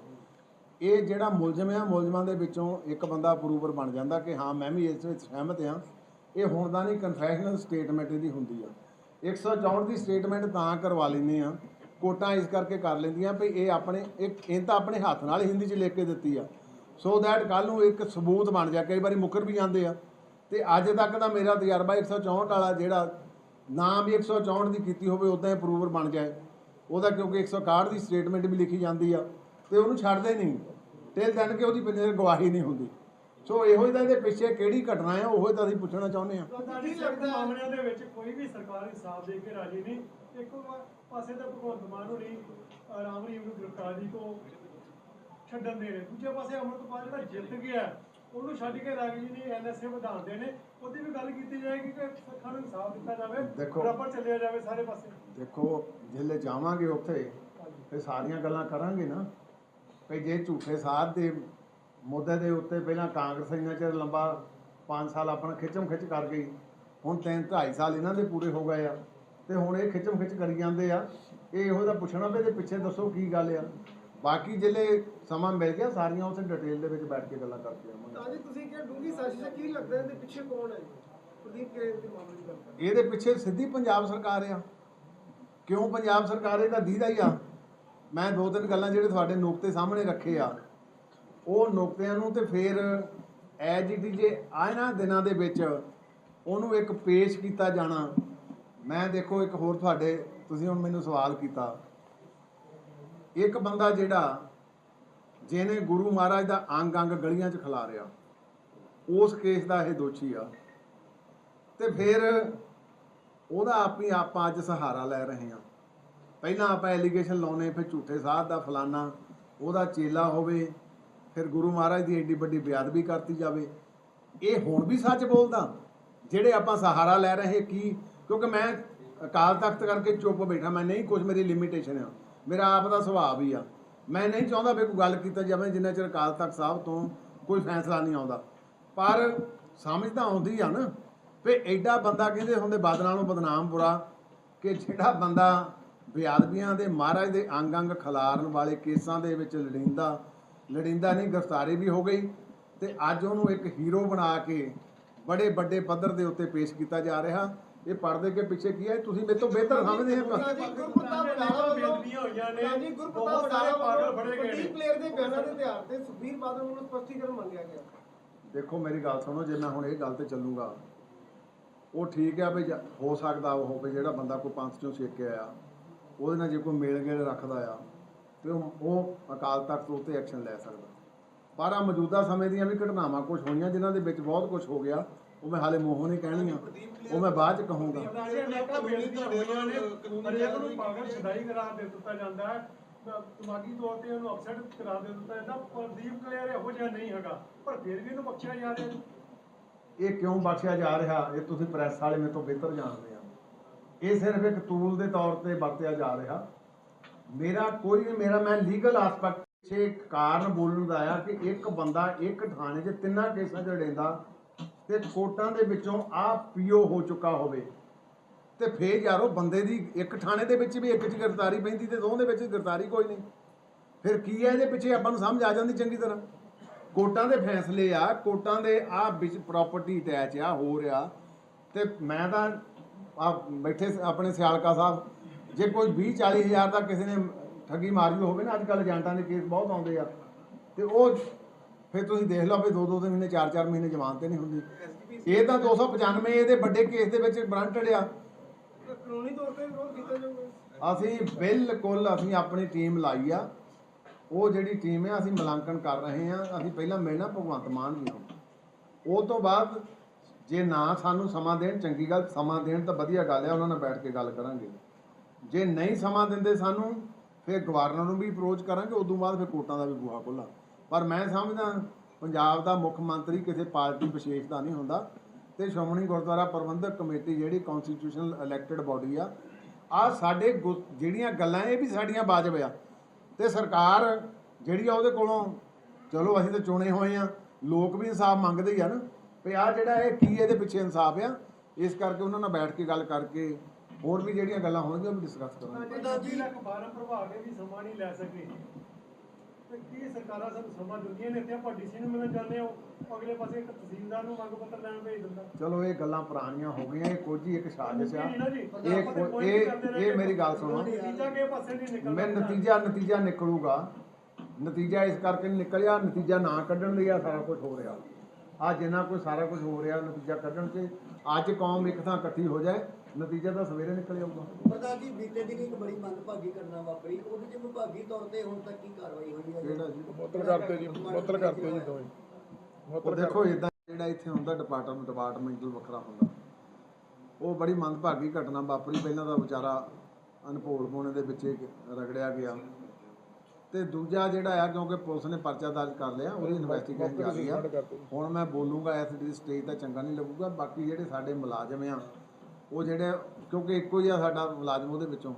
ਇਹ ਜਿਹੜਾ ਮੁਲਜ਼ਮ ਆ, ਮੁਲਜ਼ਮਾਂ ਦੇ ਵਿੱਚੋਂ ਇੱਕ ਬੰਦਾ ਅਪਰੂਵਰ ਬਣ ਜਾਂਦਾ ਕਿ ਹਾਂ, ਮੈਂ ਵੀ ਇਸ ਵਿੱਚ ਸਹਿਮਤ ਆ। ਇਹ ਹੁਣ ਦਾ ਨਹੀਂ ਕਨਫੈਸ਼ਨਲ ਸਟੇਟਮੈਂਟ ਇਹਦੀ ਹੁੰਦੀ ਆ। 164 ਦੀ ਸਟੇਟਮੈਂਟ ਤਾਂ ਕਰਵਾ ਲੈਂਦੇ ਆ। ਕੋਟਾਂ ਇਸ ਕਰਕੇ ਕਰ ਲੈਂਦੀਆਂ ਵੀ ਇਹ ਆਪਣੇ, ਇੱਕ, ਇਹ ਤਾਂ ਆਪਣੇ ਹੱਥ ਨਾਲ ਹਿੰਦੀ 'ਚ ਲਿਖ ਕੇ ਦਿੱਤੀ ਆ। ਸੋ ਦੈਟ ਕੱਲ ਨੂੰ ਇੱਕ ਸਬੂਤ ਬਣ ਜਾ ਕਈ ਵਾਰੀ ਮੁੱਕਰ ਵੀ ਜਾਂਦੇ ਆ। ਤੇ ਅੱਜ ਤੱਕ ਦਾ ਮੇਰਾ ਤਜਰਬਾ 164 ਵਾਲਾ ਜਿਹੜਾ ਨਾ ਵੀ 164 ਦੀ ਕੀਤੀ ਹੋਵੇ ਉਦਾਂ ਹੀ ਅਪਰੂਵਰ ਬਣ ਜਾਏ। ਉਹਦਾ ਕਿਉਂਕਿ 161 ਦੀ ਸਟੇਟਮੈਂਟ ਵੀ ਲਿਖੀ ਜਾਂਦੀ ਆ ਤੇ ਉਹਨੂੰ ਛੱਡਦੇ ਨਹੀਂ। ਟਿਲ ਦੈਨ ਕਿ ਉਹਦੀ ਪਿੱਛੇ ਗਵਾਹੀ ਨਹੀਂ ਹੁੰਦੀ। ਸੋ ਇਹੋ ਹੀ ਤਾਂ ਇਹਦੇ ਪਿੱਛੇ ਕਿਹੜੀ ਘਟਨਾ ਆ ਉਹੋ ਹੀ ਤਾਂ ਅਸੀਂ ਪੁੱਛਣਾ ਚਾਹੁੰਦੇ ਆ। ਸਾਡੀ ਸਖਤ ਮਾਮਲਿਆਂ ਦੇ ਵਿੱਚ ਕੋਈ ਵੀ ਸਰਕਾਰ ਇਨਸਾਫ ਦੇ ਕੇ ਰਾਜੀ ਨਹੀਂ? ਇੱਕ ਪਾਸੇ ਤਾਂ ਭਗਵੰਤ ਮਾਨ ਹੋਣੀ ਰਾਮ ਰਹੀਮ ਨੂੰ ਗ੍ਰਿਫਤਾਰੀ ਤੋਂ ਛੱਡਣ ਦੇ ਨੇ ਦੂਜੇ ਪਾਸੇ ਅਮਰਤਪਾਲ ਜਿਹੜਾ ਜਿੱਤ ਗਿਆ ਉਹਨੂੰ ਛੱਡ ਕੇ ਰਾਜੀ ਨਹੀਂ ਐਨਐਸਏ ਵਧਾਉਣ ਦੇ ਨੇ ਉਹਦੀ ਵੀ ਗੱਲ ਕੀਤੀ ਜਾਏਗੀ ਕਿ ਸਿੱਖਾਂ ਨੂੰ ਇਨਸਾਫ ਦਿੱਤਾ ਜਾਵੇ। ਬਰਾਬਰ ਚੱਲਿਆ ਜਾਵੇ ਸਾਰੇ ਪਾਸੇ। ਦੇਖੋ ਜਿੱਲੇ ਜਾਵਾਂਗੇ ਉੱਥੇ ਤੇ ਸਾਰੀਆਂ ਗੱਲਾਂ ਕਰਾਂਗੇ ਨਾ ਵੀ ਜੇ ਝੂਠੇ ਸਾਧ ਦੇ ਮੁੱਦੇ ਦੇ ਉੱਤੇ ਪਹਿਲਾਂ ਕਾਂਗਰਸ ਇੰਨਾ ਚਿਰ ਲੰਬਾ 5 ਸਾਲ ਆਪਣਾ ਖਿੱਚਮ ਖਿੱਚ ਕਰ ਗਈ ਹੁਣ ਤਿੰਨ 2.5 ਸਾਲ ਇਹਨਾਂ ਦੇ ਪੂਰੇ ਹੋ ਗਏ ਆ ਤੇ ਹੁਣ ਇਹ ਖਿੱਚਮ ਖਿੱਚ ਕਰੀ ਜਾਂਦੇ ਆ। ਇਹ ਇਹੋ ਜਿਹਾ ਪੁੱਛਣਾ ਵੀ ਇਹਦੇ ਪਿੱਛੇ ਦੱਸੋ ਕੀ ਗੱਲ ਆ। ਬਾਕੀ ਜਿੱਲੇ ਸਮਾਂ ਮਿਲ ਗਿਆ ਸਾਰੀਆਂ ਉੱਥੇ ਡਿਟੇਲ ਦੇ ਵਿੱਚ ਬੈਠ ਕੇ ਗੱਲਾਂ ਕਰਕੇ ਆਵਾਂਗੇ ਤਾਂ ਜੀ ਤੁਸੀਂ ਕਿਹਾ ਡੂੰਗੀ ਸਾਜ਼ਿਸ਼ ਹੈ ਕੀ ਲੱਗਦਾ ਇਹਦੇ ਪਿੱਛੇ ਕੌਣ ਹੈ ਪ੍ਰਦੀਪ ਕੇ ਦੇ ਮਾਮਲੇ ਦੀ ਗੱਲ ਕਰ ਇਹਦੇ ਪਿੱਛੇ ਸਿੱਧੀ ਪੰਜਾਬ ਸਰਕਾਰ ਆ। ਕਿਉਂ ਪੰਜਾਬ ਸਰਕਾਰ ਇਹਦਾ ਦੀਦਾ ਹੀ ਆ? ਮੈਂ ਦੋ ਤਿੰਨ ਗੱਲਾਂ ਜਿਹੜੇ ਤੁਹਾਡੇ ਨੁਕਤੇ ਸਾਹਮਣੇ ਰੱਖੇ ਆ ਉਹ ਨੁਕਤਿਆਂ ਨੂੰ ਤੇ ਫਿਰ ਐਜ ਇਟ ਜੇ ਆ ਇਹਨਾਂ ਦਿਨਾਂ ਦੇ ਵਿੱਚ ਉਹਨੂੰ ਇੱਕ ਪੇਸ਼ ਕੀਤਾ ਜਾਣਾ ਮੈਂ ਦੇਖੋ ਇੱਕ ਹੋਰ ਤੁਹਾਡੇ ਤੁਸੀਂ ਹੁਣ ਮੈਨੂੰ ਸਵਾਲ ਕੀਤਾ। ਇੱਕ ਬੰਦਾ ਜਿਹੜਾ ਜਿਹਨੇ ਗੁਰੂ ਮਹਾਰਾਜ ਦਾ ਅੰਗ ਅੰਗ ਗਲੀਆਂ 'ਚ ਖਿਲਾਰਿਆ ਉਸ ਕੇਸ ਦਾ ਇਹ ਦੋਸ਼ੀ ਆ। ਤੇ ਫਿਰ ਉਹਦਾ ਆਪੀ ਆਪਾਂ ਅੱਜ ਸਹਾਰਾ ਲੈ ਰਹੇ ਹਾਂ। ਪਹਿਲਾਂ ਆਪਾਂ ਐਲੀਗੇਸ਼ਨ ਲਾਉਨੇ ਫਿਰ ਝੂਠੇ ਸਾਧ ਦਾ ਫਲਾਨਾ, ਉਹਦਾ ਚੇਲਾ ਹੋਵੇ, ਫਿਰ ਗੁਰੂ ਮਹਾਰਾਜ ਦੀ ਏਡੀ ਵੱਡੀ ਬੇਅਦਬੀ ਕਰਤੀ ਜਾਵੇ। ਇਹ ਹੁਣ ਵੀ ਸੱਚ ਬੋਲਦਾ। ਜਿਹੜੇ ਆਪਾਂ ਸਹਾਰਾ ਲੈ ਰਹੇ ਕੀ ਕਿਉਂਕਿ ਮੈਂ ਅਕਾਲ ਤਖਤ ਕਰਕੇ ਚੁੱਪ ਬੈਠਾ, ਮੈਂ ਨਹੀਂ ਕੁਝ ਮੇਰੀ ਲਿਮਿਟੇਸ਼ਨ ਆ। ਮੇਰਾ ਆਪ ਦਾ ਸੁਭਾਅ ਵੀ ਆ। ਮੈਂ ਨਹੀਂ ਚਾਹੁੰਦਾ ਵੀ ਕੋਈ ਗੱਲ ਕੀਤਾ ਜਾਵੇ ਜਿੰਨਾ ਚਿਰ ਅਕਾਲ ਤਖਤ ਸਾਹਿਬ ਤੋਂ ਕੋਈ ਫੈਸਲਾ ਨਹੀਂ ਆਉਂਦਾ। ਪਰ ਸਮਝ ਤਾਂ ਆਉਂਦੀ ਆ ਨਾ ਵੀ ਐਡਾ ਬੰਦਾ ਕਹਿੰਦੇ ਹੁੰਦੇ ਬਾਦਲਾਂ ਨੂੰ ਬਦਨਾਮ ਬੁਰਾ ਕਿ ਜਿਹੜਾ ਬੰਦਾ ਬੇਅਦਬੀਆਂ ਦੇ ਮਹਾਰਾਜ ਦੇ ਅੰਗ ਅੰਗ ਖਿਲਾਰਨ ਵਾਲੇ ਕੇਸਾਂ ਦੇ ਵਿੱਚ ਲੜਿੰਦਾ ਲੜਿੰਦਾ ਨਹੀਂ, ਗ੍ਰਿਫਤਾਰੀ ਵੀ ਹੋ ਗਈ ਤੇ ਅੱਜ ਉਹਨੂੰ ਇੱਕ ਹੀਰੋ ਬਣਾ ਕੇ ਬੜੇ ਵੱਡੇ ਪੱਧਰ ਦੇ ਉੱਤੇ ਪੇਸ਼ ਕੀਤਾ ਜਾ ਰਿਹਾ। ਇਹ ਪਰਦੇ ਕੇ ਪਿੱਛੇ ਕੀ ਹੈ? ਤੁਸੀਂ ਮੇਰੇ ਤੋਂ ਬਿਹਤਰ ਸਮਝਦੇ ਹੋ ਜੀ ਗੁਰਪ੍ਰਤਾਪ ਬਰਾੜਾ ਵੱਲੋਂ ਬੇਅਦਬੀਆਂ ਹੋਈਆਂ ਨੇ ਜੀ ਗੁਰਪ੍ਰਤਾਪ ਬਰਾੜਾ ਪਾਗਲ ਵੱਲੋਂ ਫੜੇ ਗਏ ਨੇ। ਪਲੇਅਰ ਦੇ ਬਿਆਨਾਂ ਦੇ ਆਧਾਰ ਤੇ ਸੁਖਬੀਰ ਬਾਦਲ ਨੂੰ ਸਪਸ਼ਟੀਕਰਨ ਮੰਗਿਆ ਗਿਆ। ਦੇਖੋ ਮੇਰੀ ਗੱਲ ਸੁਣੋ ਜੇ ਮੈਂ ਹੁਣ ਇਹ ਗੱਲ ਤੇ ਚੱਲੂਗਾ ਉਹ ਠੀਕ ਆ ਵੀ ਹੋ ਸਕਦਾ ਉਹ ਵੀ ਜਿਹੜਾ ਬੰਦਾ ਕੋਈ ਪੰਥ ਚੋਂ ਸਿੱਖ ਕੇ ਆਇਆ ਉਹਦੇ ਨਾਲ ਜੇ ਕੋਈ ਮੇਲ ਗੇਲ ਰੱਖਦਾ ਆ ਤੇ ਉਹ ਉਹ ਅਕਾਲ ਤਖਤ ਉੱਤੇ ਐਕਸ਼ਨ ਲੈ ਸਕਦਾ। ਪਰ ਆ ਮੌਜੂਦਾ ਸਮੇਂ ਦੀਆਂ ਵੀ ਘਟਨਾਵਾਂ ਕੁਝ ਹੋਈਆਂ ਜਿਨ੍ਹਾਂ ਦੇ ਵਿੱਚ ਬਹੁਤ ਕੁਝ ਹੋ ਗਿਆ ਉਹ ਮੈਂ ਹਾਲੇ ਮੂੰਹੋਂ ਨਹੀਂ ਕਹਿਣੀਆਂ। ਉਹ ਮੈਂ ਬਾਅਦ ਚ ਕਹੂੰਗਾ। ਹਰੇਕ ਨੂੰ ਪਾਗਲ ਛਦਾਈ ਕਰਾਰ ਦੇ ਦਿੱਤਾ ਜਾਂਦਾ ਹੈ ਦਿਮਾਗੀ ਤੌਰ ਤੇ ਉਹਨੂੰ ਅਪਸੈਟ ਕਰਾਰ ਦੇ ਦਿੱਤਾ ਜਾਂਦਾ ਪ੍ਰਦੀਪ ਕਲਿਆਰ ਇਹੋ ਜਿਹਾ ਨਹੀਂ ਹੈਗਾ ਪਰ ਫਿਰ ਵੀ ਇਹਨੂੰ ਬਖਸ਼ਿਆ ਜਾ ਰਿਹਾ ਇਹ ਕਿਉਂ ਬਖਸ਼ਿਆ ਜਾ ਰਿਹਾ? ਇਹ ਤੁਸੀਂ ਪ੍ਰੈਸ ਵਾਲੇ ਮੇਰੇ ਤੋਂ ਬਿਹਤਰ ਜਾਣਦੇ ਆ। ਇਹ ਸਿਰਫ ਇੱਕ ਟੂਲ ਦੇ ਤੌਰ ਤੇ ਵਰਤਿਆ ਜਾ ਰਿਹਾ। ਮੇਰਾ ਕੋਈ ਨਹੀਂ ਮੇਰਾ ਮੈਂ ਲੀਗਲ ਆਸਪੈਕਟ ਪਿੱਛੇ ਕਾਰਨ ਬੋਲਣ ਦਾ ਆ ਕਿ ਇੱਕ ਬੰਦਾ ਇੱਕ ਥਾਣੇ 'ਚ ਤਿੰਨਾਂ ਕੇਸਾਂ 'ਚ ਲੜੇਂਦਾ ਤੇ ਕੋਰਟਾਂ ਦੇ ਵਿੱਚੋਂ ਆ ਪੀਓ ਹੋ ਚੁੱਕਾ ਹੋਵੇ। ਤੇ ਫੇਰ ਯਾਰੋ ਬੰਦੇ ਦੀ ਇੱਕ ਥਾਣੇ ਦੇ ਵਿੱਚ ਵੀ ਇੱਕ 'ਚ ਗ੍ਰਿਫਤਾਰੀ ਪੈਂਦੀ ਤੇ ਦੋ ਦੇ ਵਿੱਚ ਗ੍ਰਿਫਤਾਰੀ ਕੋਈ ਨਹੀਂ। ਫਿਰ ਕੀ ਹੈ ਇਹਦੇ ਪਿੱਛੇ ਆਪਾਂ ਨੂੰ ਸਮਝ ਆ ਜਾਂਦੀ ਚੰਗੀ ਤਰ੍ਹਾਂ। ਕੋਰਟਾਂ ਦੇ ਫੈਸਲੇ ਆ, ਕੋਰਟਾਂ ਦੇ ਆ ਵਿੱਚ ਪ੍ਰਾਪਰਟੀ ਅਟੈਚ ਆ, ਹੋ ਰਿਹਾ। ਤੇ ਮੈਂ ਤਾਂ ਆ ਬੈਠੇ ਆਪਣੇ ਸਿਆਲਕਾ ਸਾਹਿਬ, ਜੇ ਕੋਈ 20 40 ਹਜ਼ਾਰ ਦਾ ਕਿਸੇ ਨੇ ਠੱਗੀ ਮਾਰੀ ਹੋਵੇ ਨਾ, ਅੱਜ ਕੱਲ ਏਜੰਟਾਂ ਦੇ ਕੇਸ ਬਹੁਤ ਆਉਂਦੇ ਆ। ਤੇ ਉਹ ਫਿਰ ਤੁਸੀਂ ਦੇਖ ਲਓ ਵੀ ਦੋ ਦੋ ਤਿੰਨ ਮਹੀਨੇ ਚਾਰ ਚਾਰ ਮਹੀਨੇ ਜ਼ਮਾਨਤ ਤੇ ਨਹੀਂ ਹੁੰਦੀ। ਇਹ ਤਾਂ 295 ਇਹਦੇ ਵੱਡੇ ਕੇਸ ਦੇ ਵਿੱਚ ਗਰੰਟਡ ਆ ਕਾਨੂੰਨੀ ਤੌਰ ਤੇ ਵਿਰੋਧ ਕੀਤਾ ਜਾਊਗਾ। ਅਸੀਂ ਬਿਲਕੁਲ ਅਸੀਂ ਆਪਣੀ ਟੀਮ ਲਾਈ ਆ। ਉਹ ਜਿਹੜੀ ਟੀਮ ਹੈ ਅਸੀਂ ਮੁਲਾਂਕਣ ਕਰ ਰਹੇ ਹਾਂ ਅਸੀਂ ਪਹਿਲਾਂ ਮਿਲਣਾ ਭਗਵੰਤ ਮਾਨ ਜੀ ਨੂੰ। ਉਹ ਤੋਂ ਬਾਅਦ ਜੇ ਨਾ ਸਾਨੂੰ ਸਮਾਂ ਦੇਣ ਚੰਗੀ ਗੱਲ ਸਮਾਂ ਦੇਣ ਤਾਂ ਵਧੀਆ ਗੱਲ ਹੈ ਉਹਨਾਂ ਨਾਲ ਬੈਠ ਕੇ ਗੱਲ ਕਰਾਂਗੇ। ਜੇ ਨਹੀਂ ਸਮਾਂ ਦਿੰਦੇ ਸਾਨੂੰ ਫਿਰ ਗਵਰਨਰ ਨੂੰ ਵੀ ਅਪਰੋਚ ਕਰਾਂਗੇ ਉਦੋਂ ਬਾਅਦ ਫਿਰ ਕੋਰਟਾਂ ਦਾ ਵੀ ਬੂਹਾ ਖੁੱਲ੍ਹਾ। ਪਰ ਮੈਂ ਸਮਝਦਾ ਪੰਜਾਬ ਦਾ ਮੁੱਖ ਮੰਤਰੀ ਕਿਸੇ ਪਾਰਟੀ ਵਿਸ਼ੇਸ਼ ਦਾ ਨਹੀਂ ਹੁੰਦਾ ਤੇ ਸ਼੍ਰੋਮਣੀ ਗੁਰਦੁਆਰਾ ਪ੍ਰਬੰਧਕ ਕਮੇਟੀ ਜਿਹੜੀ ਕਨਸਟੀਟਿਊਸ਼ਨਲ ਇਲੈਕਟਡ ਬਾਡੀ ਆ ਆ ਸਾਡੇ ਗੁ- ਜਿਹੜੀਆਂ ਗੱਲਾਂ ਇਹ ਵੀ ਸਾਡੀਆਂ ਵਾਜਬ ਆ ਤੇ ਸਰਕਾਰ ਜਿਹੜੀ ਆ ਉਹਦੇ ਕੋਲੋਂ ਚਲੋ ਅਸੀਂ ਤਾਂ ਚੁਣੇ ਹੋਏ ਆ ਲੋਕ ਵੀ ਇਨਸਾਫ ਮੰਗਦੇ ਹੀ ਆ ਨਾ ਵੀ ਆ ਜਿਹੜਾ ਇਹ ਕੀ ਇਹਦੇ ਪਿੱਛੇ ਇਨਸਾਫ ਆ ਇਸ ਕਰਕੇ ਉਹਨਾਂ ਨਾਲ ਬੈਠ ਕੇ ਗੱਲ ਕਰਕੇ ਹੋਰ ਵੀ ਜਿਹੜੀਆਂ ਗੱਲਾਂ ਹੋਣਗੀਆਂ ਉਹ ਵੀ ਡਿਸਕਸ ਕਰਾਂਗੇ। ਜੀ ਲੱਖ ਫਾਰਮ ਭਰਵਾ ਕੇ ਵੀ ਸਮਾਂ ਨਹੀਂ ਲੈ ਸਕੇ। ਸਰਕਾਰਾਂ ਸਾਨੂੰ ਸਮਾਂ ਦਿੰਦੀਆਂ ਨੇ ਤੇ ਆਪਾਂ ਡੀਸੀ ਨੂੰ ਮਿਲਣ ਜਾਂਦੇ ਹੋ। ਅਗਲੇ ਪਾਸੇ ਇੱਕ ਤਹਿਸੀਲਦਾਰ ਨੂੰ ਮੰਗ ਪੱਤਰ ਲੈਣ ਭੇਜ ਦਿੰਦਾ। ਚਲੋ ਇਹ ਗੱਲਾਂ ਪੁਰਾਣੀਆਂ ਹੋ ਗਈਆਂ ਇਹ ਕੋਈ ਹੀ ਇੱਕ ਸਾਜ਼ਿਸ਼ ਆ ਇਹ ਕੋ- ਇਹ ਇਹ ਮੇਰੀ ਗੱਲ ਸੁਣੋ। ਨਤੀਜਾ ਕਿਸੇ ਪਾਸੇ ਨਹੀਂ ਨਿਕਲਦਾ। ਮੈਂ ਨਤੀਜਾ ਨਤੀਜਾ ਨਿਕਲੂਗਾ। ਨਤੀਜਾ ਇਸ ਕਰਕੇ ਨਹੀਂ ਨਿਕਲਿਆ ਨਤੀਜਾ ਨਾ ਕੱਢਣ ਲਈ ਆ ਸਾਰਾ ਕੁਝ ਹੋ ਰਿਹਾ। ਆ ਜਿੰਨਾ ਕੁਝ ਸਾਰਾ ਕੁਝ ਹੋ ਰਿਹਾ ਨਤੀਜਾ ਕੱਢਣ 'ਚ ਅੱਜ ਕੌਮ ਇੱਕ ਥਾਂ ਇਕੱਠੀ ਹੋ ਜਾਏ। ਨਤੀਜਾ ਤਾਂ ਸਵੇਰੇ ਨਿਕਲ ਆਊਗਾ। ਪ੍ਰਧਾਨ ਜੀ ਬੀਤੇ ਦਿਨ ਇੱਕ ਬੜੀ ਮੰਦਭਾਗੀ ਘਟਨਾ ਵਾਪਰੀ। ਉਹਦੇ ਚ ਵਿਭਾਗੀ ਤੌਰ ਤੇ ਹੁਣ ਤੱਕ ਕੀ ਕਾਰਵਾਈ ਹੋਈ ਹੈ? ਕਿਹੜਾ ਜੀ ਮੁਅੱਤਲ ਕਰਤੇ ਜੀ ਮੁਅੱਤਲ ਕਰਤੇ ਜੀ ਦੋਵੇਂ। ਉਹ ਦੇਖੋ ਇਦਾਂ ਜਿਹੜਾ ਇੱਥੇ ਹੁੰਦਾ ਡਿਪਾਰਟਮੈਂਟ ਡਿਪਾਰਟਮੈਂਟਲ ਵੱਖਰਾ ਹੁੰਦਾ। ਉਹ ਬੜੀ ਮੰਦਭਾਗੀ ਘਟਨਾ ਵਾਪਰੀ। ਪਹਿਲਾਂ ਤਾਂ ਵਿਚਾਰਾ ਅਨਪੋਲ ਹੋਣੇ ਦੇ ਵਿੱਚ ਰਗੜਿਆ ਗਿਆ। ਤੇ ਦੂਜਾ ਜਿਹੜਾ ਆ ਕਿਉਂਕਿ ਪੁਲਿਸ ਨੇ ਪਰਚਾ ਦਰਜ ਕਰ ਲਿਆ ਉਹਦੀ ਇਨਵੈਸਟੀਗੇਸ਼ਨ ਜਾਰੀ ਆ। ਹੁਣ ਮੈਂ ਬੋਲੂੰਗਾ ਇਸ ਦੀ ਸਟੇਜ ਤਾਂ ਚੰਗਾ ਨਹੀਂ ਲੱਗੂਗਾ। ਬਾਕੀ ਜਿਹੜੇ ਸਾਡੇ ਮੁਲਾਜ਼ਮ ਆ ਉਹ ਜਿਹੜੇ ਕਿਉਂਕਿ ਇੱਕੋ ਹੀ ਆ ਸਾਡਾ ਮੁਲਾਜ਼ਮ ਉਹਦੇ ਵਿੱਚੋਂ।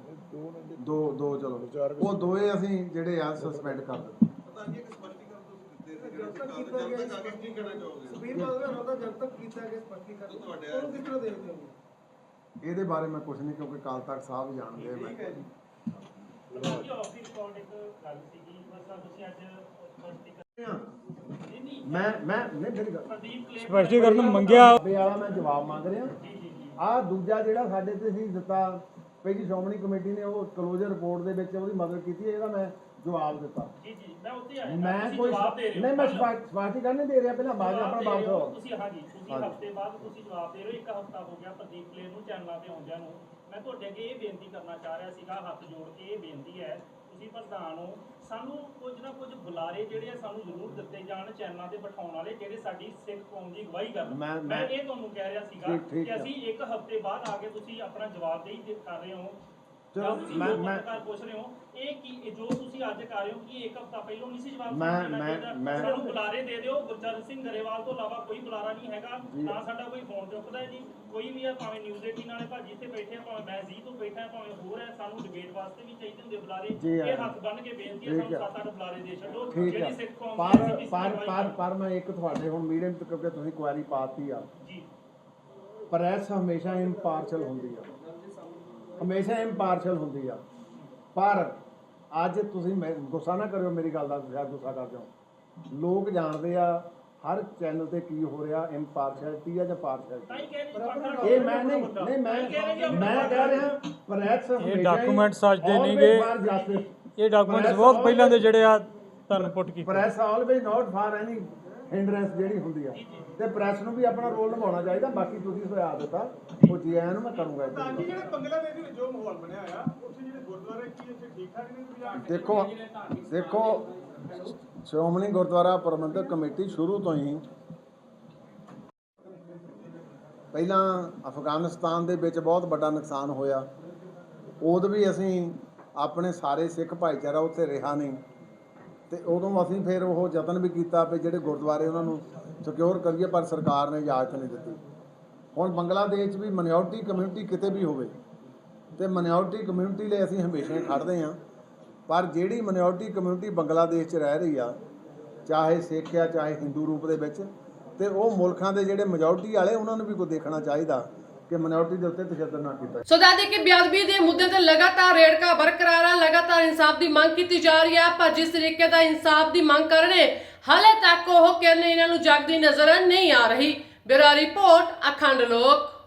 ਦੋ ਦੋ ਚਲੋ। ਉਹ ਦੋਏ ਅਸੀਂ ਜਿਹੜੇ ਆ ਸਸਪੈਂਡ ਕਰ ਦਿੱਤੇ। ਪਤਾ ਨਹੀਂ ਇੱਕ ਸਪਸ਼ਟੀਕਰਨ ਤੁਸੀਂ ਦਿੱਤੇ ਸੀ ਜਨਤਕ ਜਿਹੜੇ ਕੀਤਾ ਗਿਆ ਜਨਤਕ ਆ ਕੇ ਕੀ ਕਹਿਣਾ ਚਾਹੋਗੇ? ਸੁਖਬੀਰ ਬਾਦਲ ਹੋਰਾਂ ਦਾ ਜਨਤਕ ਕੀਤਾ ਗਿਆ ਸਪਸ਼ਟੀਕਰਨ ਤੁਹਾਡੇ- ਉਹਨੂੰ ਕਿਸ ਤਰ੍ਹਾਂ ਦੇਖਦੇ ਹੋ? ਇਹਦੇ ਬਾਰੇ ਮੈਂ ਕੁਝ ਨਹੀਂ ਕਿਉਂਕਿ ਕਾਲ ਤੱਕ ਸਾਹਿਬ ਜਾਣਦੇ ਮੈਂ। ਜੀ। ਆਫਿਸ ਕਾਲ ਇੱਕ ਗੱਲ ਸੀਗੀ ਬਸ ਆ ਤੁਸੀਂ ਅੱਜ ਸਪਸ਼ਟੀਕਰਨ ਨਹੀਂ ਨਹੀਂ। ਮੈਂ ਮੈਂ ਨਹੀਂ ਮੇਰੀ ਗੱਲ ਸਪਸ਼ਟੀਕਰਨ ਮੰਗਿਆ। ਵਾਲਾ ਮੈਂ ਜਵਾਬ ਮੰਗ ਰਿਹਾ। ਆ ਦੂਜਾ ਜਿਹੜਾ ਸਾਡੇ ਤੇ ਸੀ ਦਿੱਤਾ ਪਹਿਲੀ ਸ਼੍ਰੋਮਣੀ ਕਮੇਟੀ ਨੇ ਉਹ ਕਲੋਜ਼ਰ ਰਿਪੋਰਟ ਦੇ ਵਿੱਚ ਉਹਦੀ ਮਦਦ ਕੀਤੀ ਇਹਦਾ ਮੈਂ ਜਵਾਬ ਦਿੱਤਾ। ਜੀ ਜੀ ਮੈਂ ਉੱਥੇ ਆਇਆ। ਮੈਂ ਤੁਸੀਂ ਕੋਈ ਜਵਾਬ ਦੇ ਰਹੇ ਹੋ। ਨਹੀਂ ਮੈਂ ਕੱਲ੍ਹ। ਸਪਾਰਟੀਕਰਨ ਨਹੀਂ ਦੇ ਰਿਹਾ ਪਹਿਲਾਂ ਬਾਅਦ ਆਪਣਾ ਹੋ, ਬਾਤ ਤੁਸੀਂ ਹਾਂਜੀ ਤੁਸੀਂ ਹਾਂਜੀ। ਹਫ਼ਤੇ ਬਾਅਦ ਤੁਸੀਂ ਜਵਾਬ ਦੇ ਰਹੇ ਹੋ। ਇੱਕ ਹਫਤਾ ਹੋ ਗਿਆ ਪ੍ਰਦੀਪ ਕਲੇਰ ਨੂੰ ਚੈਨਲਾਂ ਤੇ ਆਉਂਦਿਆਂ ਨੂੰ। ਮੈਂ ਤੁਹਾਡੇ ਅੱਗੇ ਇਹ ਬੇਨਤੀ ਕਰਨਾ ਚਾਹ ਰਿਹਾ ਸੀਗਾ ਹੱਥ ਜੋੜ ਕੇ ਇਹ ਬੇਨਤੀ ਹੈ ਤੁਸੀਂ ਪ੍ਰਧਾਨ ਹੋ ਸਾਨੂੰ ਕੁਝ ਨਾ ਕੁਝ ਬੁਲਾਰੇ ਜਿਹੜੇ ਆ ਸਾਨੂੰ ਜ਼ਰੂਰ ਦਿੱਤੇ ਜਾਣ ਚੈਨਲਾਂ ਤੇ ਬਿਠਾਉਣ ਵਾਲੇ ਜਿਹੜੇ ਸਾਡੀ ਸਿੱਖ ਕੌਮ ਦੀ ਅਗਵਾਈ ਕਰਨ ਮੈਂ- ਇਹ ਤੁਹਾਨੂੰ ਕਹਿ ਰਿਹਾ ਸੀਗਾ ਕਿ। ਅਸੀਂ ਇੱਕ ਹਫ਼ਤੇ ਬਾਅਦ ਆ ਕੇ ਤੁਸੀਂ ਆਪਣਾ ਜਵਾਬਦੇਹੀ ਦੇ- ਕਰ ਰਹੇ ਹੋ ਚਲੋ, ਮੈਂ- ਮੈਂ- ਪੁੱਛ ਰਹੇ ਹੋ ਇਹ ਕੀ ਜੋ ਤੁਸੀਂ ਅੱਜ ਕਰ ਰਹੇ ਹੋ ਕੀ ਇੱਕ ਹਫਤਾ ਪਹਿਲਾਂ ਨਹੀਂ ਸੀ ਜਵਾਬ ਮੈਂ- ਮੈਂ-? ਮੈਂ- ਸਾਨੂੰ ਬੁਲਾਰੇ ਦੇ ਦਿਓ ਗੁਰਚਰਨ ਸਿੰਘ ਗਰੇਵਾਲ ਤੋਂ ਇਲਾਵਾ ਕੋਈ ਬੁਲਾਰਾ ਨਹੀਂ ਹੈਗਾ ਨਾ ਸਾਡਾ ਕੋਈ ਫੋਨ ਚੁੱਕਦਾ ਹੈ ਜੀ ਕੋਈ ਵੀ ਆ ਭਾਵੇਂ ਨਿਊਜ਼ 18 ਵਾਲੇ ਭਾਜੀ ਇੱਥੇ ਬੈਠੇ ਆ ਭਾਵੇਂ ਮੈਂ ਜੀ ਤੋਂ ਬੈਠਾ ਭਾਵੇਂ ਹੋਰ ਹੈ ਸਾਨੂੰ ਡਿਬੇਟ ਵਾਸਤੇ ਵੀ ਚਾਹੀਦੇ ਹੁੰਦੇ ਬੁਲਾਰੇ ਇਹ। ਹੱਥ ਬੰਨ ਕੇ ਬੇਨਤੀ ਹੈ ਸਾਨੂੰ। ਸੱਤ ਅੱਠ ਬੁਲਾਰੇ ਦੇ ਛੱਡੋ ਜਿਹੜੀ ਸਿੱਖ ਕੌਮ ਪਰ ਪਰ। ਪਰ ਮੈਂ ਇੱਕ ਤੁਹਾਡੇ ਹੁਣ ਮੀਡੀਅਮ ਤੇ ਕਿਉਂਕਿ ਤੁਸੀਂ ਕੁਐਰੀ ਪਾਤੀ ਆ ਜੀ ਪ੍ਰੈਸ ਹਮੇਸ਼ਾ ਇੰਪਾਰਸ਼ਲ ਹੁੰਦੀ ਆ ਹਮੇਸ਼ਾ ਇੰਪਾਰਸ਼ਲ ਹੁੰਦੀ ਆ। ਪਰ ਅੱਜ ਤੁਸੀਂ ਮੈਂ ਗੁੱਸਾ ਨਾ ਕਰਿਓ ਮੇਰੀ ਗੱਲ ਦਾ ਤੁਸੀਂ ਗੁੱਸਾ ਕਰਦੇ ਹੋ ਲੋਕ ਜਾਣਦੇ ਆ ਹਰ ਚੈਨਲ ਤੇ ਕੀ ਹੋ ਰਿਹਾ ਇੰਪਾਰਸ਼ੈਲਿਟੀ ਆ ਜਾਂ ਪਾਰਸ਼ੈਲਿਟੀ ਇਹ ਮੈਂ ਨਹੀਂ ਨਹੀਂ ਮੈਂ ਮੈਂ ਕਹਿ ਰਿਹਾ ਪ੍ਰੈਸ ਇਹ ਡਾਕੂਮੈਂਟਸ ਅੱਜ ਦੇ ਨਹੀਂਗੇ ਇਹ ਡਾਕੂਮੈਂਟਸ ਬਹੁਤ ਪਹਿਲਾਂ ਦੇ ਜਿਹੜੇ ਆ ਧਰਨ ਪੁੱਟ ਕੀਤੇ। Press always not for any hindrance ਜਿਹੜੀ ਹੁੰਦੀ ਆ। ਤੇ ਪ੍ਰੈਸ ਨੂੰ ਵੀ ਆਪਣਾ ਰੋਲ ਨਿਭਾਉਣਾ ਚਾਹੀਦਾ ਬਾਕੀ ਤੁਸੀਂ ਸੁਝਾਅ ਦਿੱਤਾ ਉਹ ਜੀ ਆਇਆਂ ਨੂੰ ਮੈਂ ਕਰੂੰਗਾ ਤਾਂ ਜੀ। ਜਿਹੜੇ ਬੰਗਲਾਦੇਸ਼ ਦੇ ਵਿੱਚ ਜੋ ਮਾਹੌਲ ਬਣਿਆ ਆ ਉੱਥੇ ਜਿਹੜੇ ਗੁਰਦੁਆਰੇ ਕੀ ਇੱਥੇ ਠੀਕ ਠਾਕ ਨੇ ਤੁਸੀਂ ਦੇਖੋ ਦੇਖੋ ਸ਼੍ਰੋਮਣੀ ਗੁਰਦੁਆਰਾ ਪ੍ਰਬੰਧਕ ਕਮੇਟੀ ਸ਼ੁਰੂ ਤੋਂ ਹੀ ਪਹਿਲਾਂ ਅਫਗਾਨਿਸਤਾਨ ਦੇ ਵਿੱਚ ਬਹੁਤ ਵੱਡਾ ਨੁਕਸਾਨ ਹੋਇਆ। ਉਦੋਂ ਵੀ ਅਸੀਂ ਆਪਣੇ ਸਾਰੇ ਸਿੱਖ ਭਾਈਚਾਰਾ ਉੱਥੇ ਰਿਹਾ ਨਹੀਂ। ਤੇ ਉਦੋਂ ਅਸੀਂ ਫਿਰ ਉਹ ਯਤਨ ਵੀ ਕੀਤਾ ਵੀ ਜਿਹੜੇ ਗੁਰਦੁਆਰੇ ਉਹਨਾਂ ਨੂੰ ਸਿਕਿਉਰ ਕਰੀਏ, ਪਰ ਸਰਕਾਰ ਨੇ ਇਜਾਜ਼ਤ ਨਹੀਂ ਦਿੱਤੀ। ਹੁਣ ਬੰਗਲਾਦੇਸ਼ 'ਚ ਵੀ ਮਿਨੋਰਟੀ ਕਮਿਊਨਿਟੀ ਕਿਤੇ ਵੀ ਹੋਵੇ, ਤੇ ਮਿਨੋਰਟੀ ਕਮਿਊਨਿਟੀ ਲਈ ਅਸੀਂ ਹਮੇਸ਼ਾ ਹੀ ਖੜਦੇ ਹਾਂ। ਪਰ ਜਿਹੜੀ ਮਿਨੋਰਟੀ ਕਮਿਊਨਿਟੀ ਬੰਗਲਾਦੇਸ਼ 'ਚ ਰਹਿ ਰਹੀ ਆ, ਚਾਹੇ ਸਿੱਖ ਆ, ਚਾਹੇ ਹਿੰਦੂ ਰੂਪ ਦੇ ਵਿੱਚ, ਤੇ ਉਹ ਮੁਲਕਾਂ ਦੇ ਜਿਹੜੇ ਮੈਜੋਰਟੀ ਵਾਲੇ ਉਹਨਾਂ ਨੂੰ ਵੀ ਕੋਈ ਦੇਖਣਾ ਚਾਹੀਦਾ। ਕਿ ਮਿਨੋਰਟੀ ਦੇ ਉੱਤੇ ਤਸ਼ੱਦਦ ਨਾ ਕੀਤਾ ਸੋ ਦਾਦੀ ਕਿ ਬਿਆਦਬੀ ਦੇ ਮੁੱਦੇ ਤੇ ਲਗਾਤਾਰ ਰੇੜਕਾ ਬਰਕਰਾਰ ਆ ਲਗਾਤਾਰ ਇਨਸਾਫ ਦੀ ਮੰਗ ਕੀਤੀ ਜਾ ਰਹੀ ਹੈ, ਪਰ ਜਿਸ ਤਰੀਕੇ ਦਾ ਇਨਸਾਫ ਦੀ ਮੰਗ ਕਰ ਰਹੇ ਹਾਲੇ ਤੱਕ ਉਹ ਕਹਿੰਦੇ ਇਹਨਾਂ ਨੂੰ ਜਾਗਦੀ ਨਜ਼ਰ ਨਹੀਂ ਆ ਰਹੀ। ਬਿਰਾ ਰਿਪੋਰਟ, ਅਖੰਡ ਲੋਕ।